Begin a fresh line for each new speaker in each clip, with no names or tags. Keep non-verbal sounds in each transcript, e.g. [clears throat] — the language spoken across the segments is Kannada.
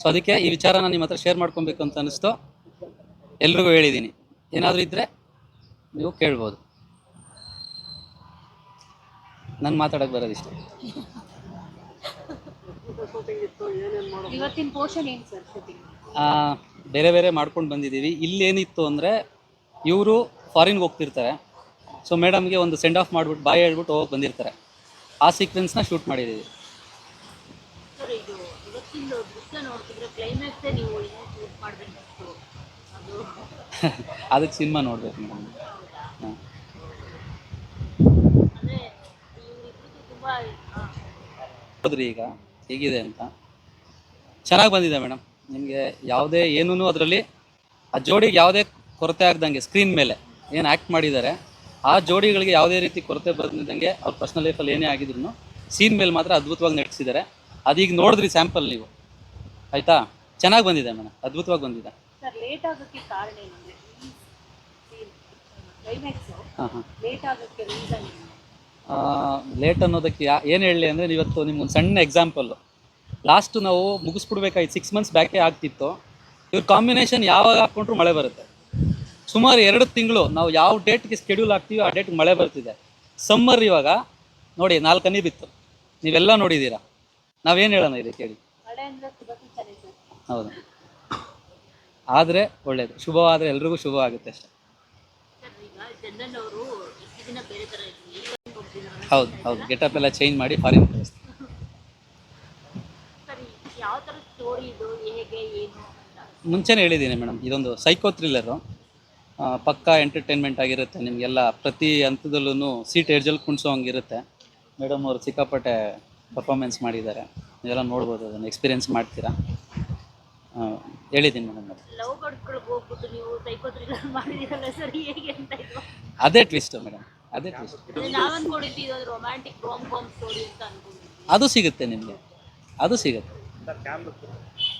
ಸೊ ಅದಕ್ಕೆ ಈ ವಿಚಾರನ ನಿಮ್ಮ ಹತ್ರ ಶೇರ್ ಮಾಡ್ಕೊಬೇಕು ಅಂತ ಅನಿಸ್ತು. ಎಲ್ರಿಗೂ ಹೇಳಿದ್ದೀನಿ ಏನಾದರೂ ಇದ್ದರೆ ನೀವು ಕೇಳ್ಬೋದು. ನಾನು ಮಾತಾಡೋಕ್ಕೆ ಬರೋದಿಷ್ಟ. ಬೇರೆ ಬೇರೆ ಮಾಡ್ಕೊಂಡು ಬಂದಿದ್ದೀವಿ. ಇಲ್ಲಿ ಏನಿತ್ತು ಅಂದರೆ ಇವರು ಫಾರಿನ್ಗೆ ಹೋಗ್ತಿರ್ತಾರೆ. ಸೊ ಮೇಡಮ್ಗೆ ಒಂದು ಸೆಂಡ್ ಆಫ್ ಮಾಡಿಬಿಟ್ಟು ಬಾಯ್ ಹೇಳ್ಬಿಟ್ಟು ಹೋಗಿ ಬಂದಿರ್ತಾರೆ. ಆ ಸೀಕ್ವೆನ್ಸ್ನ ಶೂಟ್ ಮಾಡಿದ್ದೀವಿ
ಸರ್ ಇದು ಇವತ್ತಿನ ದೃಶ್ಯ ನೋಡ್ತಿದ್ರೆ ನೀವು ಮಾಡಬೇಕಿತ್ತು ಅದು. [laughs]
ಅದಕ್ಕೆ ಸಿನಿಮಾ ನೋಡ್ಬೇಕು ಮೇಡಮ್ ಹಾಂ.
ಅಂದರೆ ಇವರಿಬ್ಬರಿಗೂ ತುಂಬ
ನೋಡಿದ್ರಿ ಈಗ? ಹೇಗಿದೆ ಅಂತ? ಚೆನ್ನಾಗಿ ಬಂದಿದೆ ಮೇಡಮ್. ನಿಮಗೆ ಯಾವುದೇ ಏನೂ ಅದರಲ್ಲಿ ಆ ಜೋಡಿಗೆ ಯಾವುದೇ ಕೊರತೆ ಆಗ್ದಂಗೆ ಸ್ಕ್ರೀನ್ ಮೇಲೆ ಏನು ಆ್ಯಕ್ಟ್ ಮಾಡಿದ್ದಾರೆ ಆ ಜೋಡಿಗಳಿಗೆ ಯಾವುದೇ ರೀತಿ ಕೊರತೆ ಬಂದಿದ್ದಂಗೆ ಅವ್ರ ಪರ್ಸ್ನಲ್ ಲೈಫಲ್ಲಿ ಏನೇ ಆಗಿದ್ರು ಸೀನ್ ಮೇಲೆ ಮಾತ್ರ ಅದ್ಭುತವಾಗಿ ನಟಿಸಿದ್ದಾರೆ. ಅದೀಗ ನೋಡಿದ್ರಿ ಸ್ಯಾಂಪಲ್ ನೀವು. ಆಯಿತಾ? ಚೆನ್ನಾಗಿ ಬಂದಿದೆ ಮೇಡಮ್ ಅದ್ಭುತವಾಗಿ ಬಂದಿದೆ.
ಸರ್ ಲೇಟ್ ಆಗೋಕ್ಕೆ ಕಾರಣ ಏನಂದರೆ ಈ ಕ್ಲೈಮ್ಯಾಕ್ಸು
ಹಾಂ ಹಾಂ.
ಲೇಟ್ ಆಗೋಕ್ಕೆ ರೀಸನ್ ಏನು?
ಲೇಟ್ ಅನ್ನೋದಕ್ಕೆ ಯಾ ಏನು ಹೇಳಲಿ ಅಂದರೆ ಇವತ್ತು ನಿಮ್ಗೊಂದು ಸಣ್ಣ ಎಕ್ಸಾಂಪಲ್ಲು ಲಾಸ್ಟ್ ನಾವು ಮುಗಿಸ್ಬಿಡ್ಬೇಕಾಯ್ತು ಸಿಕ್ಸ್ ಮಂತ್ಸ್ ಬ್ಯಾಕೇ ಆಗ್ತಿತ್ತು. ಇವ್ರ ಕಾಂಬಿನೇಷನ್ ಯಾವಾಗ ಹಾಕ್ಕೊಂಡ್ರು ಮಳೆ ಬರುತ್ತೆ. ಸುಮಾರು ಎರಡು ತಿಂಗಳು ನಾವು ಯಾವ ಡೇಟ್ಗೆ ಸ್ಕೆಡ್ಯೂಲ್ ಹಾಕ್ತೀವಿ ಆ ಡೇಟ್ಗೆ ಮಳೆ ಬರ್ತಿದೆ. ಸಮ್ಮರ್ ಇವಾಗ ನೋಡಿ ನಾಲ್ಕನೇ ಬಿತ್ತು. ನೀವೆಲ್ಲ ನೋಡಿದ್ದೀರಾ. ನಾವೇನು ಹೇಳೋಣ ಇದೆ ಕೇಳಿ
ಮಳೆ ಅಂದರೆ ತುಂಬ ಚೆನ್ನಾಗಿ ಸರ್
ಹೌದು. ಆದರೆ ಒಳ್ಳೆಯದು ಶುಭವಾದರೆ ಎಲ್ರಿಗೂ ಶುಭ ಆಗುತ್ತೆ ಅಷ್ಟೆ. ಹೌದು ಹೌದು. ಗೆಟಪ್ ಎಲ್ಲ ಚೇಂಜ್ ಮಾಡಿ ಫಾರಿನ್ ಕಳಿಸ್ತೀವಿ
ಅಂತ?
ಮುಂಚೆನೇ ಹೇಳಿದ್ದೀನಿ ಮೇಡಮ್ ಇದೊಂದು ಸೈಕೋ ಥ್ರಿಲ್ಲರು ಪಕ್ಕಾ ಎಂಟರ್ಟೈನ್ಮೆಂಟ್ ಆಗಿರುತ್ತೆ ನಿಮಗೆಲ್ಲ. ಪ್ರತಿ ಹಂತದಲ್ಲೂ ಸೀಟ್ ಏರ್ಜಲ್ಲಿ ಕುಣಿಸೋ ಹಂಗಿರುತ್ತೆ ಮೇಡಮ್ ಅವರು ಸಿಕ್ಕಾಪಟ್ಟೆ ಪರ್ಫಾರ್ಮೆನ್ಸ್ ಮಾಡಿದ್ದಾರೆ. ನೀವೆಲ್ಲ ನೋಡ್ಬೋದು ಅದನ್ನು ಎಕ್ಸ್ಪೀರಿಯೆನ್ಸ್ ಮಾಡ್ತೀರಾ? ಹೇಳಿದ್ದೀನಿ ಮೇಡಮ್ ಅದು ಟ್ವಿಸ್ಟ್ ಮೇಡಮ್ ಅದೇ ಟ್ವಿಸ್ಟ್ ಅದು ಸಿಗುತ್ತೆ ನಿಮಗೆ ಅದು ಸಿಗುತ್ತೆ.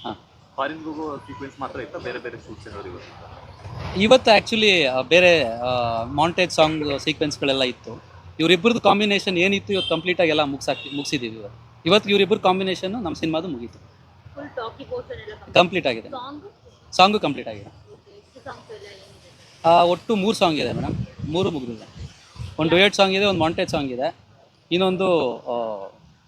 ಹಾಂ.
ಫಾರಿನ್ ಹೋಗೋ ಸೀಕ್ವೆನ್ಸ್ ಮಾತ್ರ ಇತ್ತ ಬೇರೆ ಬೇರೆ ಶೂಟ್ಸ್ ಏನಾದ್ರು ಇವತ್ತು
ಇವತ್ತು ಆ್ಯಕ್ಚುಲಿ ಬೇರೆ ಮಾಂಟೇಜ್ ಸಾಂಗ್ ಸೀಕ್ವೆನ್ಸ್ಗಳೆಲ್ಲ ಇತ್ತು. ಇವರಿಬ್ಬರದ್ದು ಕಾಂಬಿನೇಷನ್ ಏನಿತ್ತು ಇವತ್ತು ಕಂಪ್ಲೀಟಾಗಿ ಎಲ್ಲ ಮುಗಿಸಾಕಿ ಮುಗಿಸಿದ್ದೀವಿ ಇವತ್ತು. ಇವತ್ತು ಇವರಿಬ್ಬರು ಕಾಂಬಿನೇಷನ್ ನಮ್ಮ ಸಿನಿಮಾದು ಮುಗೀತು. ಕಂಪ್ಲೀಟ್ ಆಗಿದೆ.
ಸಾಂಗ್
ಕಂಪ್ಲೀಟ್ ಆಗಿದೆ. ಒಟ್ಟು ಮೂರು ಸಾಂಗ್ ಇದೆ ಮೇಡಮ್ ಮೂರು ಮುಗಿದಿದೆ. ಒಂದು ಡುಯೆಟ್ ಸಾಂಗ್ ಇದೆ ಒಂದು ಮಾಂಟೇಜ್ ಸಾಂಗ್ ಇದೆ. ಇನ್ನೊಂದು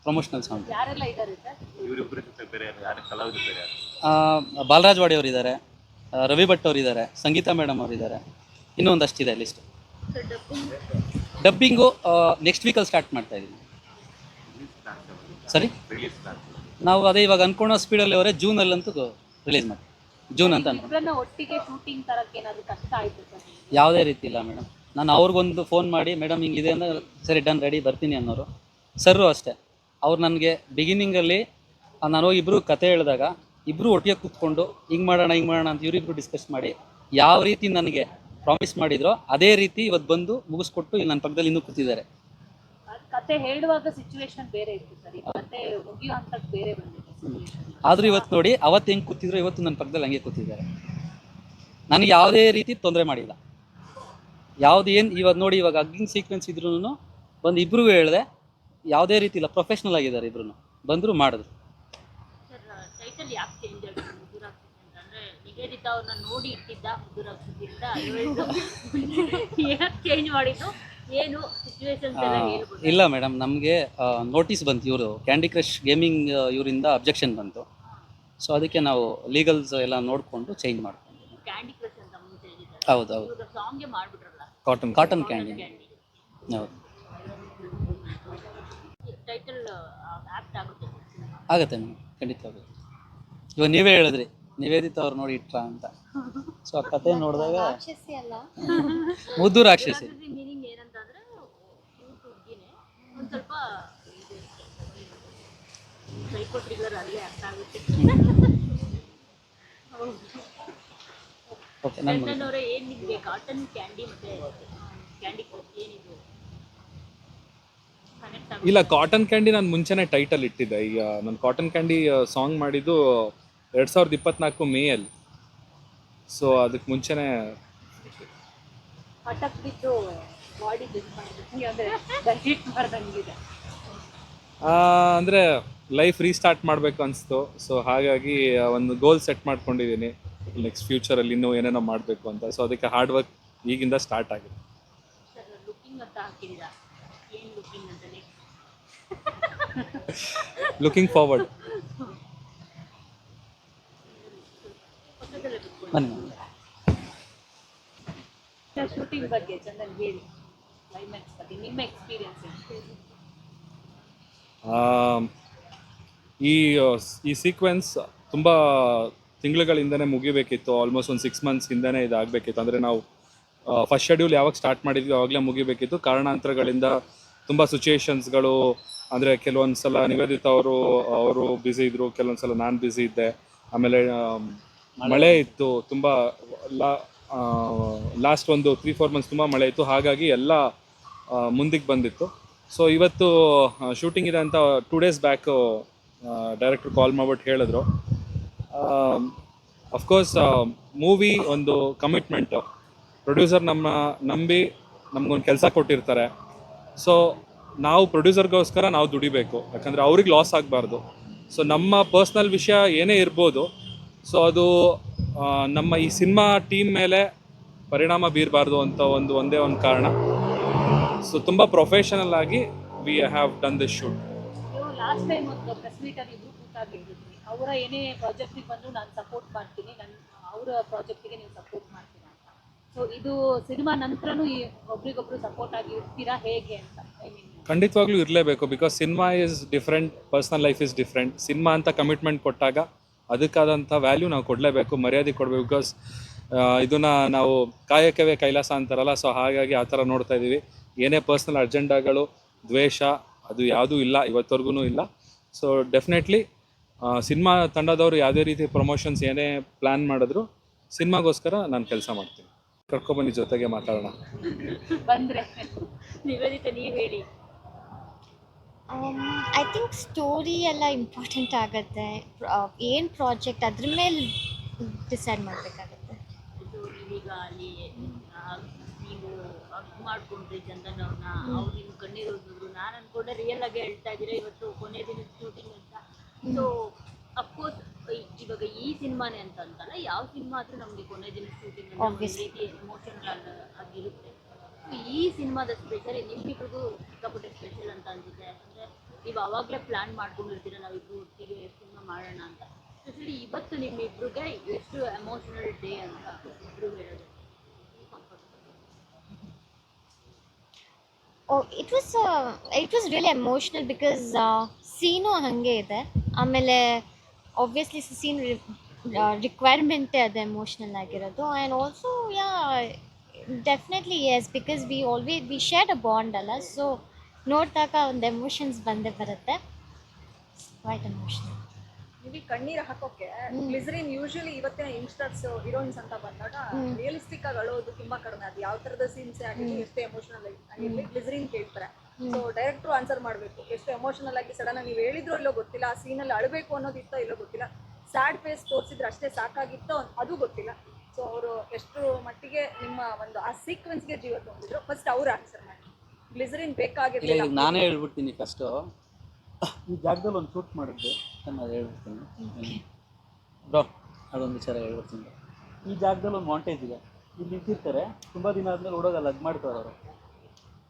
ಪ್ರಮೋಷನಲ್ ಸಾಂಗ್
ಯಾರೆಲ್ಲ ಇದ್ದಾರೆ ಸರ್?
ಇವರಿಬ್ಬರ ಜೊತೆ ಬೇರೆ ಯಾರು ಯಾರು ಕಲಾವಿದರು ಬೇರೆ ಯಾರು?
ಬಾಲರಾಜ್ ವಾಡಿ ಅವರು ಇದ್ದಾರೆ ರವಿ ಭಟ್ ಅವರು ಇದ್ದಾರೆ ಸಂಗೀತಾ ಮೇಡಮ್ ಅವರು ಇದ್ದಾರೆ. ಇನ್ನೂ ಒಂದಷ್ಟಿದೆ list
sir dubbing
dubbing next ವೀಕಲ್ಲಿ ಸ್ಟಾರ್ಟ್ ಮಾಡ್ತಾ ಇದ್ದೀನಿ ಸರಿ ನಾವು ಅದೇ ಇವಾಗ ಅನ್ಕೊಳ್ಳೋ ಸ್ಪೀಡಲ್ಲಿ ಅವರೇ ಜೂನಲ್ಲಂತೂ ರಿಲೀಸ್ ಮಾಡಿ ಜೂನ್ ಅಂತ ಅನ್ಕೊಂಡು.
ಇಬ್ಬರನ್ನ ಒಟ್ಟಿಗೆ ಶೂಟಿಂಗ್ ತರಕ್ಕೆ ಏನಾದ್ರು ಕಷ್ಟ ಆಯ್ತು ಸರ್?
ಯಾವುದೇ ರೀತಿ ಇಲ್ಲ ಮೇಡಮ್ ನಾನು ಅವ್ರಿಗೊಂದು ಫೋನ್ ಮಾಡಿ ಮೇಡಮ್ ಹಿಂಗಿದೆ ಅಂದ್ರೆ ಸರಿ ಡನ್ ರೆಡಿ ಬರ್ತೀನಿ ಅನ್ನೋರು. ಸರ್ರು ಅಷ್ಟೇ. ಅವ್ರು ನನಗೆ ಬಿಗಿನಿಂಗಲ್ಲಿ ನಾನು ಹೋಗಿ ಇಬ್ಬರು ಕತೆ ಹೇಳಿದಾಗ ಇಬ್ಬರು ಒಟ್ಟಿಗೆ ಕೂತ್ಕೊಂಡು ಹಿಂಗೆ ಮಾಡೋಣ ಹಿಂಗೆ ಮಾಡೋಣ ಅಂತ ಇವರಿಬ್ರು ಡಿಸ್ಕಸ್ ಮಾಡಿ ಯಾವ ರೀತಿ ನನಗೆ ಪ್ರಾಮಿಸ್ ಮಾಡಿದ್ರೋ ಅದೇ ರೀತಿ ಇವತ್ತು ಬಂದು ಮುಗಿಸ್ಕೊಟ್ಟು ಇಲ್ಲಿ ನನ್ನ ಪಕ್ಕದಲ್ಲಿ ಇನ್ನೂ ಕೂತಿದ್ದಾರೆ.
ಕತೆ ಹೇಳುವಾಗ ಸಿಚುವೇಶನ್ ಬೇರೆ ಇತ್ತು ಸರ್. ಈ ಕತೆ ಮುಗಿಯೋ ಹಂತಕ್ಕೆ ಬೇರೆ ಬಂದಿದೆ.
ಆದರೂ ಇವತ್ತು ನೋಡಿ ಅವತ್ತು ಹೆಂಗೆ ಕೂತಿದ್ರು ಇವತ್ತು ನನ್ನ ಪಕ್ಕದಲ್ಲಿ ಹಂಗೆ ಕೂತಿದ್ದಾರೆ. ನನಗೆ ಯಾವುದೇ ರೀತಿ ತೊಂದರೆ ಮಾಡಿಲ್ಲ. ಯಾವ್ದು ಏನು ಇವಾಗ ನೋಡಿ ಇವಾಗ ಅಗ್ಗಿಂಗ್ ಸೀಕ್ವೆನ್ಸ್ ಇದ್ರೂ ಬಂದು ಇಬ್ರಿಗೂ ಹೇಳಿದೆ ಯಾವುದೇ ರೀತಿ ಇಲ್ಲ ಪ್ರೊಫೆಷ್ನಲ್ ಆಗಿದ್ದಾರೆ ಇಬ್ರು. ಬಂದ್ರು ಮಾಡಿದ್ರು.
ಅವ್ರನ್ನ ನೋಡಿ ಇಟ್ಟಿದ್ದ ಚೇಂಜ್ [laughs] ಮಾಡಿದ್ದು? ಏನು
ಇಲ್ಲ ಮೇಡಮ್ ನಮಗೆ ನೋಟಿಸ್ ಬಂತು ಇವರು. ಕ್ಯಾಂಡಿ ಕ್ರಶ್ ಗೇಮಿಂಗ್ ಇವರಿಂದ ಅಬ್ಜೆಕ್ಷನ್ ಬಂತು. ಸೊ ಅದಕ್ಕೆ ನಾವು ಲೀಗಲ್ಸ್ ಎಲ್ಲ ನೋಡಿಕೊಂಡು ಚೇಂಜ್ ಮಾಡ್ಕೊಂಡು
ಕ್ಯಾಂಡಿ ಕ್ರಶ್ ಅಂತ ಮುಂಚೆ ಹೇಳಿದ್ದಾರೆ
ಹೌದು ಹೌದು.
ಇವಾಗ ಸಾಂಗ್ಗೆ ಮಾಡ್ಬಿಟ್ರಲ್ಲ?
ಕಾಟನ್ ಕಾಟನ್ ಕ್ಯಾಂಡಿ ಹೌದು.
ಟೈಟಲ್ ಆಪ್ಟ್ ಆಗುತ್ತೆ
ಆಗುತ್ತೆ ಮೇಡಮ್ ಖಂಡಿತ ಆಗುತ್ತೆ. ಇವಾಗ ನೀವೇ ಹೇಳಿದ್ರಿ ನಿವೇದಿತ ಅವ್ರು ನೋಡಿ ಇಟ್ರ ಅಂತ. ಸೊ ಆ ಕತೆ ನೋಡಿದಾಗ ಮುದ್ದು ರಾಕ್ಷಸಿ.
ಮೀನಿಂಗ್ ಏನಂತ ಸ್ವಲ್ಪ ಇದು ಸೈಕೋ ಟ್ರಿಗರ್ ಅಲ್ಲೇ ಅರ್ಥ ಆಗುತ್ತೆ.
ಓಕೆ ನಾನು
ಚಂದನ್ ಕಾಟನ್ ಕ್ಯಾಂಡಿ ಮತ್ತೆ ಕ್ಯಾಂಡಿ ಏನಿದು? ಕನೆಕ್ಟ್
ಇಲ್ಲ ಕಾಟನ್ ಕ್ಯಾಂಡಿ ನಾನು ಮುಂಚೆನೇ ಟೈಟಲ್ ಇಟ್ಟಿದ್ದೆ. ಈಗ ನಾನು ಕಾಟನ್ ಕ್ಯಾಂಡಿ ಸಾಂಗ್ ಮಾಡಿದ್ದು ಎರಡು ಸಾವಿರದ ಇಪ್ಪತ್ನಾಲ್ಕು ಮೇಯಲ್ಲಿ. ಸೊ ಅದಕ್ಕೆ ಮುಂಚೆನೇ
ಬಿದ್ದು ಬಾಡಿ ಅಂದ್ರೆ ಮಾಡ್ದಂಗಿದೆ.
ಲೈಫ್ ರೀಸ್ಟಾರ್ಟ್ ಮಾಡಬೇಕು ಅನಿಸ್ತು. ಸೊ ಹಾಗಾಗಿ ಒಂದು ಗೋಲ್ ಸೆಟ್ ಮಾಡ್ಕೊಂಡಿದ್ದೀನಿ ನೆಕ್ಸ್ಟ್ ಫ್ಯೂಚರಲ್ಲಿ ಇನ್ನೂ ಏನೇನೋ ಮಾಡಬೇಕು ಅಂತ. ಸೊ ಅದಕ್ಕೆ ಹಾರ್ಡ್ ವರ್ಕ್ ಈಗಿಂದ ಸ್ಟಾರ್ಟ್ ಆಗಿದೆ.
ಲುಕಿಂಗ್
ಫಾರ್ವರ್ಡ್
ಶೂಟಿಂಗ್ ಬಗ್ಗೆ ಚಂದನ್ ಹೇಳಿ. ನಿಮ್ಮ ಎಕ್ಸ್ಪೀರಿಯನ್ಸ್
ಆಮ್, ಈ ಈ ಸೀಕ್ವೆನ್ಸ್ ತುಂಬ ತಿಂಗಳುಗಳಿಂದನೇ ಮುಗಿಬೇಕಿತ್ತು ಆಲ್ಮೋಸ್ಟ್ ಒಂದು ಸಿಕ್ಸ್ ಮಂತ್ಸ್ ಹಿಂದೆನೇ ಇದಾಗಬೇಕಿತ್ತು. ಅಂದರೆ ನಾವು ಫಸ್ಟ್ ಶೆಡ್ಯೂಲ್ ಯಾವಾಗ ಸ್ಟಾರ್ಟ್ ಮಾಡಿದ್ವಿ ಆವಾಗಲೇ ಮುಗಿಬೇಕಿತ್ತು. ಕಾರಣಾಂತರಗಳಿಂದ ತುಂಬ ಸಿಚುಯೇಷನ್ಸ್ಗಳು ಅಂದರೆ ಕೆಲವೊಂದು ಸಲ ನಿವೇದಿತ ಅವರು ಅವರು ಬ್ಯುಸಿ ಇದ್ದರು ಕೆಲವೊಂದು ಸಲ ನಾನು ಬ್ಯುಸಿ ಇದ್ದೆ. ಆಮೇಲೆ ಮಳೆ ಇತ್ತು ತುಂಬ ಲಾ ಲಾಸ್ಟ್ ಒಂದು ತ್ರೀ ಫೋರ್ ಮಂತ್ಸ್ ತುಂಬ ಮಳೆ ಇತ್ತು. ಹಾಗಾಗಿ ಎಲ್ಲ ಮುಂದಕ್ಕೆ ಬಂದಿತ್ತು. ಸೊ ಇವತ್ತು ಶೂಟಿಂಗ್ ಇದೆ ಅಂತ two days back director call ಮಾಡ್ಬಿಟ್ಟು ಹೇಳಿದ್ರು. ಅಫ್ಕೋರ್ಸ್ ಮೂವಿ ಒಂದು ಕಮಿಟ್ಮೆಂಟು ಪ್ರೊಡ್ಯೂಸರ್ ನಮ್ಮ ನಂಬಿ ನಮಗೊಂದು ಕೆಲಸ ಕೊಟ್ಟಿರ್ತಾರೆ. ಸೊ ನಾವು ಪ್ರೊಡ್ಯೂಸರ್ಗೋಸ್ಕರ ನಾವು ದುಡಿಬೇಕು. ಯಾಕಂದರೆ ಅವ್ರಿಗೆ ಲಾಸ್ ಆಗಬಾರ್ದು. ಸೊ ನಮ್ಮ ಪರ್ಸ್ನಲ್ ವಿಷಯ ಏನೇ ಇರ್ಬೋದು. ಸೊ ಅದು ನಮ್ಮ ಈ ಸಿನಿಮಾ ಟೀಮ್ ಮೇಲೆ ಪರಿಣಾಮ ಬೀರಬಾರ್ದು ಅಂತ ಒಂದು, ಒಂದೇ ಒಂದು ಕಾರಣ. ಸೊ ತುಂಬ ಪ್ರೊಫೆಷನಲ್ ಆಗಿ we have done this shoot
ನೀವು ಲಾಸ್ಟ್ ಟೈಮ್ ಒಂದು ಪ್ರೆಸ್ ಮೀಟಲ್ಲಿ ಇಬ್ರು ಕೂತಾಗಿದ್ರಿ ಅವರ ಏನೇ ಪ್ರಾಜೆಕ್ಟಿಗೆ ಬಂದು ನಾನು ಸಪೋರ್ಟ್ ಮಾಡ್ತೀನಿ. ನನ್ನ ಅವರ ಪ್ರಾಜೆಕ್ಟಿಗೆ ನೀವು ಸಪೋರ್ಟ್ ಮಾಡ್ತೀರಾ ಅಂತ. ಸೊ ಇದು ಸಿನಿಮಾ ನಂತರನೂ ಈ ಒಬ್ರಿಗೊಬ್ರು ಸಪೋರ್ಟ್ ಆಗಿ ಇರ್ತೀರಾ? ಹೇಗೆ ಅಂತ? ಐ ಮೀನ್
ಖಂಡಿತವಾಗ್ಲೂ ಇರಲೇಬೇಕು because cinema is different personal life is different cinema ಅಂತ ಕಮಿಟ್ಮೆಂಟ್ ಕೊಟ್ಟಾಗ ಅದಕ್ಕಾದಂಥ ವ್ಯಾಲ್ಯೂ ನಾವು ಕೊಡಲೇಬೇಕು ಮರ್ಯಾದೆ ಕೊಡಬೇಕು ಬಿಕಾಸ್ ಇದನ್ನ ನಾವು ಕಾಯಕವೇ ಕೈಲಾಸ ಅಂತಾರಲ್ಲ ಸೊ ಹಾಗಾಗಿ ಆ ಥರ ನೋಡ್ತಾ ಇದ್ದೀವಿ. ಏನೇ ಪರ್ಸ್ನಲ್ ಅರ್ಜೆಂಡಾಗಳು ದ್ವೇಷ ಅದು ಯಾವುದೂ ಇಲ್ಲ ಇವತ್ತವರೆಗೂ ಇಲ್ಲ. ಸೊ ಡೆಫಿನೆಟ್ಲಿ ಸಿನಿಮಾ ತಂಡದವರು ಯಾವುದೇ ರೀತಿ ಪ್ರಮೋಷನ್ಸ್ ಏನೇ ಪ್ಲ್ಯಾನ್ ಮಾಡಿದ್ರು ಸಿನಿಮಾಗೋಸ್ಕರ ನಾನು ಕೆಲಸ ಮಾಡ್ತೀನಿ. ಕರ್ಕೊಬನ್ನಿ ಜೊತೆಗೆ ಮಾತಾಡೋಣ.
ಬಂದ್ರೆ. ನಿವೇದಿತ ನೀವು ಹೇಳಿ.
ಐ ಥಿಂಕ್ ಸ್ಟೋರಿ ಎಲ್ಲ ಇಂಪಾರ್ಟೆಂಟ್ ಆಗುತ್ತೆ. ಏನು ಪ್ರಾಜೆಕ್ಟ್ ಅದ್ರ ಮೇಲೆ ಡಿಸೈಡ್ ಮಾಡಬೇಕಾಗುತ್ತೆ.
ಅಲ್ಲಿ ಮಾಡ್ಕೊಂಡ್ರಿ ಚಂದನ್ ಅವ್ರನ್ನ ಅವ್ರು ನಿಮ್ ಕಣ್ಣೀರು ಹೋದ್ರು ನಾನು ಅನ್ಕೊಂಡೆ ರಿಯಲ್ ಆಗಿ ಹೇಳ್ತಾ ಇದ್ದೀರಾ ಇವತ್ತು ಕೊನೆ ದಿನದ ಶೂಟಿಂಗ್ ಅಂತ. ಸೊ ಅಫ್ಕೋರ್ಸ್ ಇವಾಗ ಈ ಸಿನಿಮಾನೇ ಅಂತ ಅಂತಲ್ಲ ಯಾವ ಸಿನಿಮಾ ಆದ್ರೂ ನಮ್ಗೆ ಕೊನೆ ದಿನ ಶೂಟಿಂಗ್ ಅಂತ ಒಂದ್
Obviously.
ರೀತಿ ಎಮೋಷನಲ್ ಆಗಿರುತ್ತೆ. So, ಈ ಸಿನಿಮಾದ ಸ್ಪೆಷಲ್ ನಿಮ್ಗಿಬ್ರಿಗೂ ಸಿಕ್ಕಾಪಟ್ಟೆ ಸ್ಪೆಷಲ್ ಅಂತ ಅನ್ಸುತ್ತೆ. ಯಾಕಂದ್ರೆ ನೀವು ಅವಾಗ್ಲೇ ಪ್ಲಾನ್ ಮಾಡ್ಕೊಂಡಿರ್ತೀರ ನಾವಿಬ್ರು ಒಟ್ಟಿಗೆ ಸಿನಿಮಾ ಮಾಡೋಣ ಅಂತ. ಸ್ಪೆಷಲಿ ಇವತ್ತು ನಿಮ್ಮಿಬ್ರಿಗೆ ಎಷ್ಟು ಎಮೋಷನಲ್ ಡೇ ಅಂತ ಇಬ್ರು ಹೇಳೋದು.
ಓ it was it was really emotional because scene ಹಾಗೆ ಇದೆ. ಆಮೇಲೆ ಆಬ್ವಿಯಸ್ಲಿ ಸೀನ್ ರಿಕ್ವೈರ್ಮೆಂಟೇ ಅದು ಎಮೋಷ್ನಲ್ ಆಗಿರೋದು. And also yeah definitely yes because we always we share a bond ಅಲ್ಲ? ಸೊ ನೋಡಿದಾಗ ಒಂದು ಎಮೋಷನ್ಸ್ ಬಂದೇ ಬರುತ್ತೆ. ವೈಟ್ ಎಮೋಷನಲ್
ನಿಮಗೆ ಕಣ್ಣೀರ್ ಹಾಕೋಕೆ ಗ್ಲಿಸರಿನ್ ಯೂಶಲಿ ಇವತ್ತಿನ ಯಂಗ್ಸ್ಟರ್ಸ್ ಹೀರೋಯಿನ್ಸ್ ಅಂತ ಬಂದಾಗ ರಿಯಲಿಸ್ಟಿಕ್ ಆಗಿ ಅಳೋದು ತುಂಬಾ ಕಡಿಮೆ. ಅದು ಯಾವ ತರದ ಸೀನ್ಸ್ ಆಗಿರ್ಲಿ ಎಷ್ಟೇ ಎಮೋಷನಲ್ ಆಗಿರ್ಲಿ ಗ್ಲಿಸರಿನ್ ಕೇಳ್ತಾರೆ. ಸೊ ಡೈರೆಕ್ಟ್ರು ಆನ್ಸರ್ ಮಾಡಬೇಕು. ಎಷ್ಟು ಎಮೋಷನಲ್ ಆಗಿ ಸಡನ್ ನೀವು ಹೇಳಿದ್ರು ಇಲ್ಲೋ ಗೊತ್ತಿಲ್ಲ ಆ ಸೀನಲ್ಲಿ ಅಳಬೇಕು ಅನ್ನೋದಿತ್ತೋ ಇಲ್ಲೋ ಗೊತ್ತಿಲ್ಲ ಸ್ಯಾಡ್ ಫೇಸ್ ತೋರಿಸಿದ್ರೆ ಅಷ್ಟೇ ಸಾಕಾಗಿತ್ತೋ ಅದು ಗೊತ್ತಿಲ್ಲ. ಸೊ ಅವರು ಎಷ್ಟು ಮಟ್ಟಿಗೆ ನಿಮ್ಮ ಒಂದು ಆ ಸೀಕ್ವೆನ್ಸ್ಗೆ ಜೀವ ತುಂಬಿದ್ರು ಫಸ್ಟ್ ಅವ್ರು ಆನ್ಸರ್ ಮಾಡಿ. ಗ್ಲಿಸರಿನ್
ಇಲ್ಲ
ಬೇಕಾಗಿರ್ಲಿಲ್ಲ
ನಾನೇ ಹೇಳ್ಬಿಡ್ತೀನಿ ಫಸ್ಟ್ ಈ ಜಾಗದಲ್ಲಿ ಒಂದು ಶೂಟ್ ಮಾಡಿದ್ದೆ. ನಾನು ಅದು ಹೇಳ್ಬಿಡ್ತೀನಿ. ಬ್ರೋ ಅದೊಂದು ವಿಚಾರ ಹೇಳ್ಬಿಡ್ತೀನಿ. ಈ ಜಾಗದಲ್ಲಿ ಒಂದು ಮಾಂಟೇಜ್ ಇದೆ. ಇಲ್ಲಿ ನಿಂತಿರ್ತಾರೆ. ತುಂಬ ದಿನ ಆದಮೇಲೆ ಹುಡುಗಲ್ಲಿ ಅಗ್ ಮಾಡ್ತಾರೆ ಅವರು.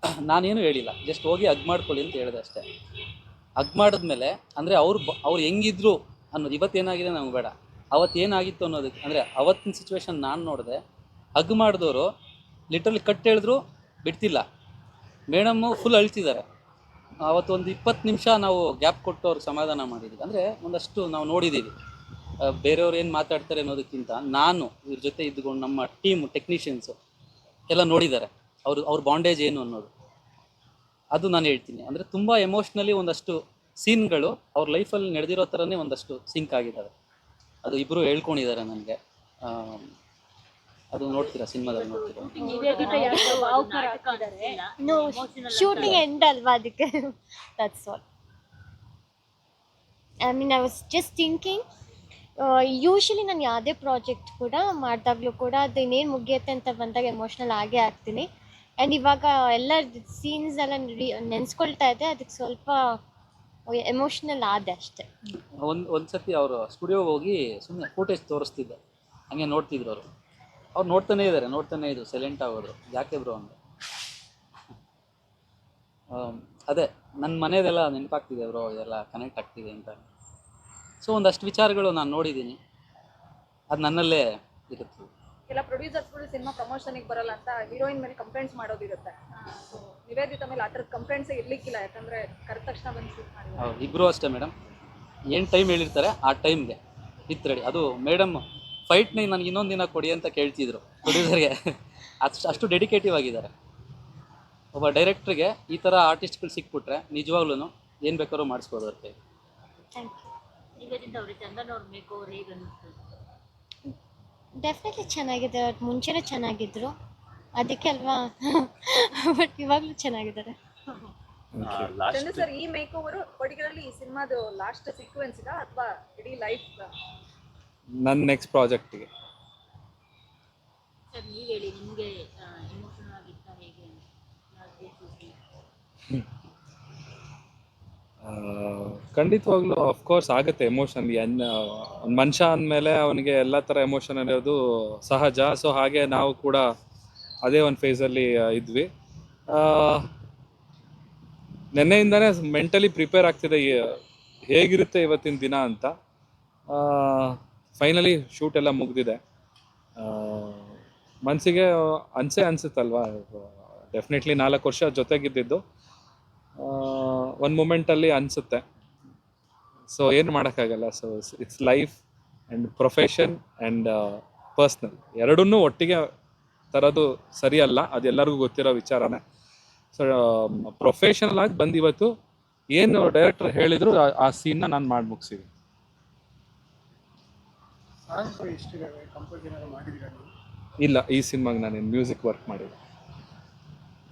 [clears throat] ನಾನೇನು ಹೇಳಿಲ್ಲ. ಜಸ್ಟ್ ಹೋಗಿ ಅಗ್ ಮಾಡ್ಕೊಳ್ಳಿ ಅಂತ ಹೇಳಿದೆ ಅಷ್ಟೇ. ಅಗ್ ಮಾಡಿದ್ಮೇಲೆ ಅಂದರೆ ಅವ್ರು ಬ ಅವ್ರು ಹೆಂಗಿದ್ರು ಅನ್ನೋದು ಇವತ್ತೇನಾಗಿದೆ ನಮ್ಗೆ ಬೇಡ. ಅವತ್ತು ಏನಾಗಿತ್ತು ಅನ್ನೋದಕ್ಕೆ ಅಂದರೆ ಅವತ್ತಿನ ಸಿಚುವೇಶನ್ ನಾನು ನೋಡಿದೆ. ಅಗ್ ಮಾಡಿದವರು ಲಿಟ್ರಲಿ ಕಟ್ ಹೇಳಿದ್ರು ಬಿಡ್ತಿಲ್ಲ. ಮೇಡಮ್ಮು ಫುಲ್ ಅಳ್ತಿದ್ದಾರೆ. ಅವತ್ತು ಒಂದು ಇಪ್ಪತ್ತು ನಿಮಿಷ ನಾವು ಗ್ಯಾಪ್ ಕೊಟ್ಟು ಅವ್ರಿಗೆ ಸಮಾಧಾನ ಮಾಡಿದ್ವಿ. ಅಂದರೆ ಒಂದಷ್ಟು ನಾವು ನೋಡಿದ್ದೀವಿ ಬೇರೆಯವ್ರು ಏನು ಮಾತಾಡ್ತಾರೆ ಅನ್ನೋದಕ್ಕಿಂತ ನಾನು ಇವ್ರ ಜೊತೆ ಇದ್ದುಕೊಂಡು ನಮ್ಮ ಟೀಮ್ ಟೆಕ್ನಿಷಿಯನ್ಸು ಎಲ್ಲ ನೋಡಿದ್ದಾರೆ. ಅವರು, ಅವ್ರ ಬಾಂಡೇಜ್ ಏನು ಅನ್ನೋದು. ಅದು ನಾನು ಹೇಳ್ತೀನಿ. ಅಂದರೆ ತುಂಬ ಎಮೋಷ್ನಲಿ ಒಂದಷ್ಟು ಸೀನ್ಗಳು ಅವ್ರ ಲೈಫಲ್ಲಿ ನಡೆದಿರೋ ಥರನೇ ಒಂದಷ್ಟು ಸಿಂಕ್ ಆಗಿದ್ದಾವೆ. ಅದು ಇಬ್ಬರು ಹೇಳ್ಕೊಂಡಿದ್ದಾರೆ ನನಗೆ. ಅದು ನೋಡ್ತೀರಾ ಸಿನಿಮಾದಲ್ಲಿ ನೋಡ್ತೀರಾ?
ಶೂಟಿಂಗ್ ಎಂಡ್ ಅಲ್ವಾ ಅದಕ್ಕೆ? That's all I mean I was just thinking usually ನಾನು ಯಾವುದೇ ಪ್ರಾಜೆಕ್ಟ್ ಕೂಡ ಮಾಡಿದಾಗಲೂ ಕೂಡ ಅದು ಇನ್ನೇನು ಮುಗಿಯುತ್ತೆ ಅಂತ ಬಂದಾಗ ಎಮೋಷ್ನಲ್ ಆಗೇ ಆಗ್ತೀನಿ. ಆ್ಯಂಡ್ ಇವಾಗ ಎಲ್ಲ ಸೀನ್ಸ್ ಎಲ್ಲ ನೆನೆಸ್ಕೊಳ್ತಾ ಇದೆ ಅದಕ್ಕೆ ಸ್ವಲ್ಪ ಎಮೋಷ್ನಲ್ ಆದೆ ಅಷ್ಟೇ.
ಒಂದು ಒಂದು ಸತಿ ಅವರು ಸ್ಟುಡಿಯೋಗೆ ಹೋಗಿ ಸುಮ್ಮನೆ ಫೋಟೇಜ್ ತೋರಿಸ್ತಿದ್ದೆ. ಹಂಗೆ ನೋಡ್ತಿದ್ರು ಅವರು. ಅವ್ರು ನೋಡ್ತಾನೆ ಇದ್ದಾರೆ ನೋಡ್ತಾನೆ ಇದ್ರು ಸೈಲೆಂಟ್ ಆಗೋದ್ರು ಯಾಕೆ ಬ್ರೋ ಅಂದ್ರೆ ಅದೇ ನನ್ನ ಮನೆಯದೆಲ್ಲ ನೆನಪಾಗ್ತಿದೆ ಬ್ರೋ ಇದೆಲ್ಲ ಕನೆಕ್ಟ್ ಆಗ್ತಿದೆ ಅಂತ. ಸೊ ಒಂದಷ್ಟು ವಿಚಾರಗಳು ನಾನು ನೋಡಿದ್ದೀನಿ ಅದು ನನ್ನಲ್ಲೇ ಇರುತ್ತೆ.
ಕೆಲ ಪ್ರೊಡ್ಯೂಸರ್ಸ್ಗಳು ಸಿನಿಮಾ ಪ್ರಮೋಷನ್ಗೆ ಬರಲ್ಲ ಅಂತ ಹೀರೋಯಿನ್ ಮೇಲೆ ಕಂಪ್ಲೇಂಟ್ಸ್ ಮಾಡೋದಿರುತ್ತೆ. ಸೊ ನಿವೇದಿತ ಮೇಲೆ ಆ ಥರದ ಕಂಪ್ಲೇಂಟ್ಸ್ ಇರ್ಲಿಕ್ಕಿಲ್ಲ ಯಾಕಂದ್ರೆ ಕರೆದ ತಕ್ಷಣ ಬಂದು ಶೂಟ್ ಮಾಡಿ
ಹೌದು ಇಬ್ಬರು ಅಷ್ಟೇ ಮೇಡಮ್ ಏನು ಟೈಮ್ ಹೇಳಿರ್ತಾರೆ ಆ ಟೈಮ್ಗೆ ಇತ್ತು ರೆಡಿ ಅದು ಮೇಡಮ್ ಫೈಟ್ನ ನನಗೆ ಇನ್ನೊಂದು ದಿನ ಕೊಡಿ ಅಂತ ಕೇಳ್ತಿದ್ರು ಪ್ರೊಡ್ಯೂಸರ್ಗೆ ಅಷ್ಟು ಅಷ್ಟು ಡೆಡಿಕೇಟಿವ್ ಆಗಿದ್ದಾರೆ. ಒಬ್ಬ ಡೈರೆಕ್ಟ್ರಿಗೆ ಈ ಥರ ಆರ್ಟಿಸ್ಟ್ಗಳು ಸಿಕ್ಬಿಟ್ರೆ ನಿಜವಾಗ್ಲೂ ಏನು ಬೇಕಾದ್ರೂ ಮಾಡಿಸ್ಬೋದು ಅವ್ರ ಕೈ
ಡೆಫಿನೆಟ್ಲಿ ಚೆನ್ನಾಗಿದೆ ಅವ್ರು ಮುಂಚೆನೂ ಚೆನ್ನಾಗಿದ್ರು. ಅದಕ್ಕೆ ಅಲ್ವಾ? ಬಟ್ ಇವಾಗಲೂ ಚೆನ್ನಾಗಿದ್ದಾರೆ.
ಸರ್ ಈ ಮೇಕ್ ಓವರ್ ಪರ್ಟಿಕ್ಯುಲರ್ಲಿ ಈ ಸಿನಿಮಾದು ಲಾಸ್ಟ್ ಸೀಕ್ವೆನ್ಸ್ ಇದ ಅಥವಾ ಇಡೀ ಲೈಫ್
ನನ್ನ ನೆಕ್ಸ್ಟ್ ಪ್ರಾಜೆಕ್ಟ್ಗೆ ಖಂಡಿತವಾಗ್ಲೂ ಅಫ್ಕೋರ್ಸ್ ಆಗುತ್ತೆ ಎಮೋಷನ್ ಎನ್ ಒಂದು ಮನುಷ್ಯ ಅಂದಮೇಲೆ ಅವನಿಗೆ ಎಲ್ಲ ಥರ ಎಮೋಷನ್ ಅನ್ನೋದು ಸಹಜ. ಸೊ ಹಾಗೆ ನಾವು ಕೂಡ ಅದೇ ಒಂದು ಫೇಸಲ್ಲಿ ಇದ್ವಿ. ನೆನ್ನೆಯಿಂದನೇ ಮೆಂಟಲಿ ಪ್ರಿಪೇರ್ ಆಗ್ತಿದೆ ಹೇಗಿರುತ್ತೆ ಇವತ್ತಿನ ದಿನ ಅಂತ. ಫೈನಲಿ ಶೂಟ್ ಎಲ್ಲ ಮುಗ್ದಿದೆ. ಮನಸ್ಸಿಗೆ ಅನ್ಸೇ ಅನ್ಸುತ್ತಲ್ವಾ? ಡೆಫಿನೆಟ್ಲಿ ನಾಲ್ಕು ವರ್ಷ ಜೊತೆಗಿದ್ದಿದ್ದು. ಒಂದು ಮೂಮೆಂಟಲ್ಲಿ ಅನಿಸುತ್ತೆ. ಸೊ ಏನು ಮಾಡೋಕ್ಕಾಗಲ್ಲ. So it's life and profession and personal ಎರಡನ್ನೂ ಒಟ್ಟಿಗೆ ತರೋದು ಸರಿಯಲ್ಲ. ಅದು ಎಲ್ಲರಿಗೂ ಗೊತ್ತಿರೋ ವಿಚಾರನೇ. ಸೊ ಪ್ರೊಫೆಷನಲ್ ಆಗಿ ಬಂದಿವತ್ತು ಏನು ಡೈರೆಕ್ಟರ್ ಹೇಳಿದ್ರು, ಆ- ಸೀನ್ನ ನಾನು ಮಾಡಿ ಮುಗಿಸಿದ್ದೀನಿ
ಸಾಂಗ್ಸ್ ಎಷ್ಟಿದ್ದಾವೆ ಕಂಪೋಸ್ ಏನಾದ್ರು ಮಾಡಿದ್ದೀರಾ ನೀವು?
ಇಲ್ಲ ಈ ಸಿನಿಮಾಗೆ ನಾನು ಮ್ಯೂಸಿಕ್ ವರ್ಕ್ ಮಾಡಿದೆ